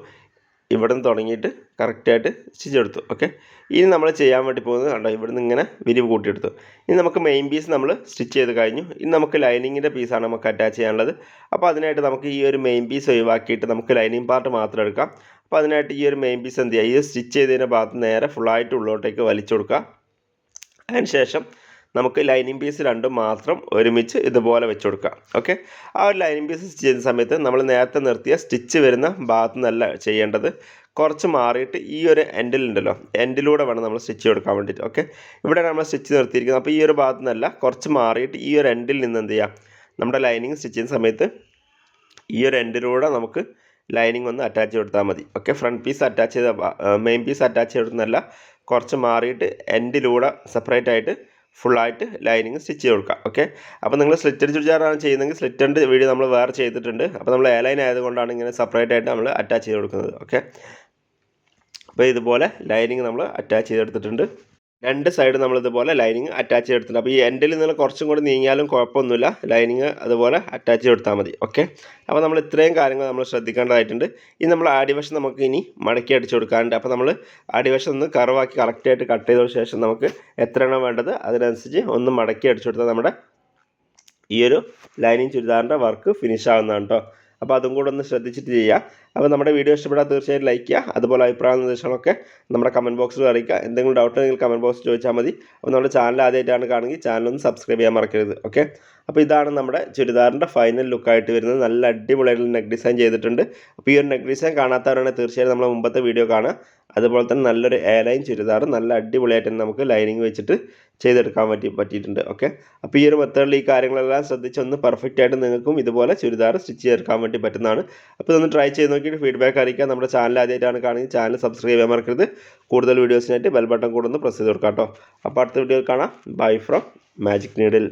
ഇവിടെ നിന്ന് തുടങ്ങിയിട്ട് കറക്റ്റായിട്ട് സ്റ്റിച്ച് എടുത്തു ഓക്കെ ഇനി നമ്മൾ ചെയ്യാൻ വേണ്ടി പോകുന്നത് കണ്ടോ ഇവിടെ നിന്ന് ഇങ്ങനെ വിരിവ് കൂട്ടിയെടുത്തു. ഇനി നമുക്ക് മെയിൻ പീസ് നമ്മൾ സ്റ്റിച്ച് ചെയ്ത് കഴിഞ്ഞു. ഇനി നമുക്ക് ലൈനിങ്ങിന്റെ പീസാണ് നമുക്ക് അറ്റാച്ച് ചെയ്യാനുള്ളത്. അപ്പോൾ അതിനായിട്ട് നമുക്ക് ഈ ഒരു മെയിൻ പീസ് ഒഴിവാക്കിയിട്ട് നമുക്ക് ലൈനിങ് പാർട്ട് മാത്രം എടുക്കാം. അപ്പോൾ അതിനായിട്ട് ഈ ഒരു മെയിൻ പീസ് എന്ത് ചെയ്യുക? ഈ സ്റ്റിച്ച് ചെയ്തതിന്റെ ഭാഗത്ത് നേരെ ഫുള്ളായിട്ട് ഉള്ളോട്ടേക്ക് വലിച്ചു കൊടുക്കുക. അതിന് ശേഷം നമുക്ക് ലൈനിങ് പീസ് രണ്ടും മാത്രം ഒരുമിച്ച് ഇതുപോലെ വെച്ച് കൊടുക്കാം ഓക്കെ ആ ഒരു ലൈനിങ് പീസ് സ്റ്റിച്ച് ചെയ്യുന്ന സമയത്ത് നമ്മൾ നേരത്തെ നിർത്തിയ സ്റ്റിച്ച് വരുന്ന ഭാഗത്തു നിന്നല്ല ചെയ്യേണ്ടത്. കുറച്ച് മാറിയിട്ട് ഈ ഒരു എൻഡിലുണ്ടല്ലോ എൻഡിലൂടെ വേണം നമ്മൾ സ്റ്റിച്ച് കൊടുക്കാൻ വേണ്ടിയിട്ട്. ഓക്കെ ഇവിടെ നമ്മൾ സ്റ്റിച്ച് നിർത്തിയിരിക്കുന്നത്. അപ്പോൾ ഈ ഒരു ഭാഗത്തു നിന്നല്ല കുറച്ച് മാറിയിട്ട് ഈ ഒരു എൻഡിൽ നിന്ന് എന്ത് ചെയ്യാം? നമ്മുടെ ലൈനിങ് സ്റ്റിച്ച് ചെയ്യുന്ന സമയത്ത് ഈ ഒരു എൻഡിലൂടെ നമുക്ക് ലൈനിങ് ഒന്ന് അറ്റാച്ച് കൊടുത്താൽ മതി. ഓക്കെ ഫ്രണ്ട് പീസ് അറ്റാച്ച് ചെയ്ത മെയിൻ പീസ് അറ്റാച്ച് ചെയ്തിരുന്നല്ല കുറച്ച് മാറിയിട്ട് എൻഡിലൂടെ സെപ്പറേറ്റ് ആയിട്ട് ഫുള്ളായിട്ട് ലൈനിങ് സ്റ്റിച്ച് ചെയ്ത് കൊടുക്കാം. ഓക്കെ? അപ്പോൾ നിങ്ങൾ സ്ലിറ്റഡ് ചുരിദാറാണ് ചെയ്യുന്നതെങ്കിൽ സ്ലിറ്ററിന്റെ വീഡിയോ നമ്മൾ വേറെ ചെയ്തിട്ടുണ്ട്. അപ്പോൾ നമ്മൾ എ ലൈൻ ആയതുകൊണ്ടാണ് ഇങ്ങനെ സെപ്പറേറ്റ് ആയിട്ട് നമ്മൾ അറ്റാച്ച് ചെയ്ത് കൊടുക്കുന്നത്. ഓക്കെ? അപ്പോൾ ഇതുപോലെ ലൈനിങ് നമ്മൾ അറ്റാച്ച് ചെയ്തെടുത്തിട്ടുണ്ട്. രണ്ട് സൈഡ് നമ്മൾ ഇതുപോലെ ലൈനിങ് അറ്റാച്ച് ചെയ്തെടുത്തിട്ടുണ്ട്. അപ്പോൾ ഈ എൻഡിൽ നിന്ന് കുറച്ചും കൂടി നീങ്ങിയാലും കുഴപ്പമൊന്നുമില്ല. ലൈനിങ് അതുപോലെ അറ്റാച്ച് ചെയ്തെടുത്താൽ മതി. ഓക്കെ അപ്പോൾ നമ്മൾ ഇത്രയും കാര്യങ്ങൾ നമ്മൾ ശ്രദ്ധിക്കേണ്ടതായിട്ടുണ്ട്. ഇനി നമ്മൾ ആടിവശം നമുക്ക് ഇനി മടക്കി അടിച്ചു കൊടുക്കാനുണ്ട്. അപ്പോൾ നമ്മൾ ആടിവശം ഒന്ന് കറവാക്കി കറക്റ്റായിട്ട് കട്ട് ചെയ്തതിന് ശേഷം നമുക്ക് എത്ര എണ്ണം വേണ്ടത് അതിനനുസരിച്ച് ഒന്ന് മടക്കി അടിച്ചു കൊടുത്താൽ നമ്മുടെ ഈ ഒരു ലൈനിങ് ചുരിദാറിന്റെ വർക്ക് ഫിനിഷ് ആവുന്നതാണ് കേട്ടോ അപ്പോൾ അതും കൂടെ ഒന്ന് ശ്രദ്ധിച്ചിട്ട് ചെയ്യുക. അപ്പോൾ നമ്മുടെ വീഡിയോ ഇഷ്ടപ്പെട്ടാൽ തീർച്ചയായും ലൈക്ക് ചെയ്യുക. അതുപോലെ അഭിപ്രായ നിർദ്ദേശങ്ങളൊക്കെ നമ്മുടെ കമന്റ് ബോക്സിൽ അറിയിക്കുക. എന്തെങ്കിലും ഡൗട്ട് ഉണ്ടെങ്കിൽ കമന്റ് ബോക്സിൽ ചോദിച്ചാൽ മതി. അപ്പോൾ നമ്മുടെ ചാനൽ ആദ്യമായിട്ടാണ് ചാനൽ ഒന്ന് സബ്സ്ക്രൈബ് ചെയ്യാൻ മറക്കരുത്. ഓക്കെ അപ്പോൾ ഇതാണ് നമ്മുടെ ചുരിദാറിന്റെ ഫൈനൽ ലുക്കായിട്ട് വരുന്നത്. നല്ല അടിപൊളിയായിട്ടുള്ള നെക്ക് ഡിസൈൻ ചെയ്തിട്ടുണ്ട്. അപ്പോൾ ഈ ഒരു നെക്ക് ഡിസൈൻ കാണാത്തവരാണെങ്കിൽ തീർച്ചയായും നമ്മുടെ മുമ്പത്തെ വീഡിയോ കാണുക. അതുപോലെ തന്നെ നല്ലൊരു എയർലൈൻ ചുരിദാർ നല്ല അടിപൊളിയായിട്ട് തന്നെ നമുക്ക് ലൈനിങ് വെച്ചിട്ട് ചെയ്തെടുക്കാൻ പറ്റി പറ്റിയിട്ടുണ്ട്. ഓക്കെ അപ്പോൾ ഈ ഒരു മെത്തേഡിൽ ഈ കാര്യങ്ങളെല്ലാം ശ്രദ്ധിച്ചൊന്ന് പെർഫെക്റ്റ് ആയിട്ട് നിങ്ങൾക്കും ഇതുപോലെ ചുരിദാർ സ്റ്റിച്ച് ചെയ്തെടുക്കാൻ വേണ്ടി പറ്റുന്നതാണ്. അപ്പോൾ ഇതൊന്ന് ട്രൈ ചെയ്ത് നോക്കിയിട്ട് ഫീഡ്ബാക്ക് അറിയിക്കുക. നമ്മുടെ ചാനൽ ആദ്യമായിട്ടാണ് കാണുന്നത്. ചാനൽ സബ്സ്ക്രൈബ് ചെയ്യാൻ മറക്കരുത്. കൂടുതൽ വീഡിയോസിനായിട്ട് ബെൽ ബട്ടൺ കൂടെ ഒന്ന് പ്രസ് ചെയ്ത് കൊടുക്കാം കേട്ടോ. അപ്പോൾ അടുത്ത വീഡിയോയിൽ കാണാം. Bye from magic needle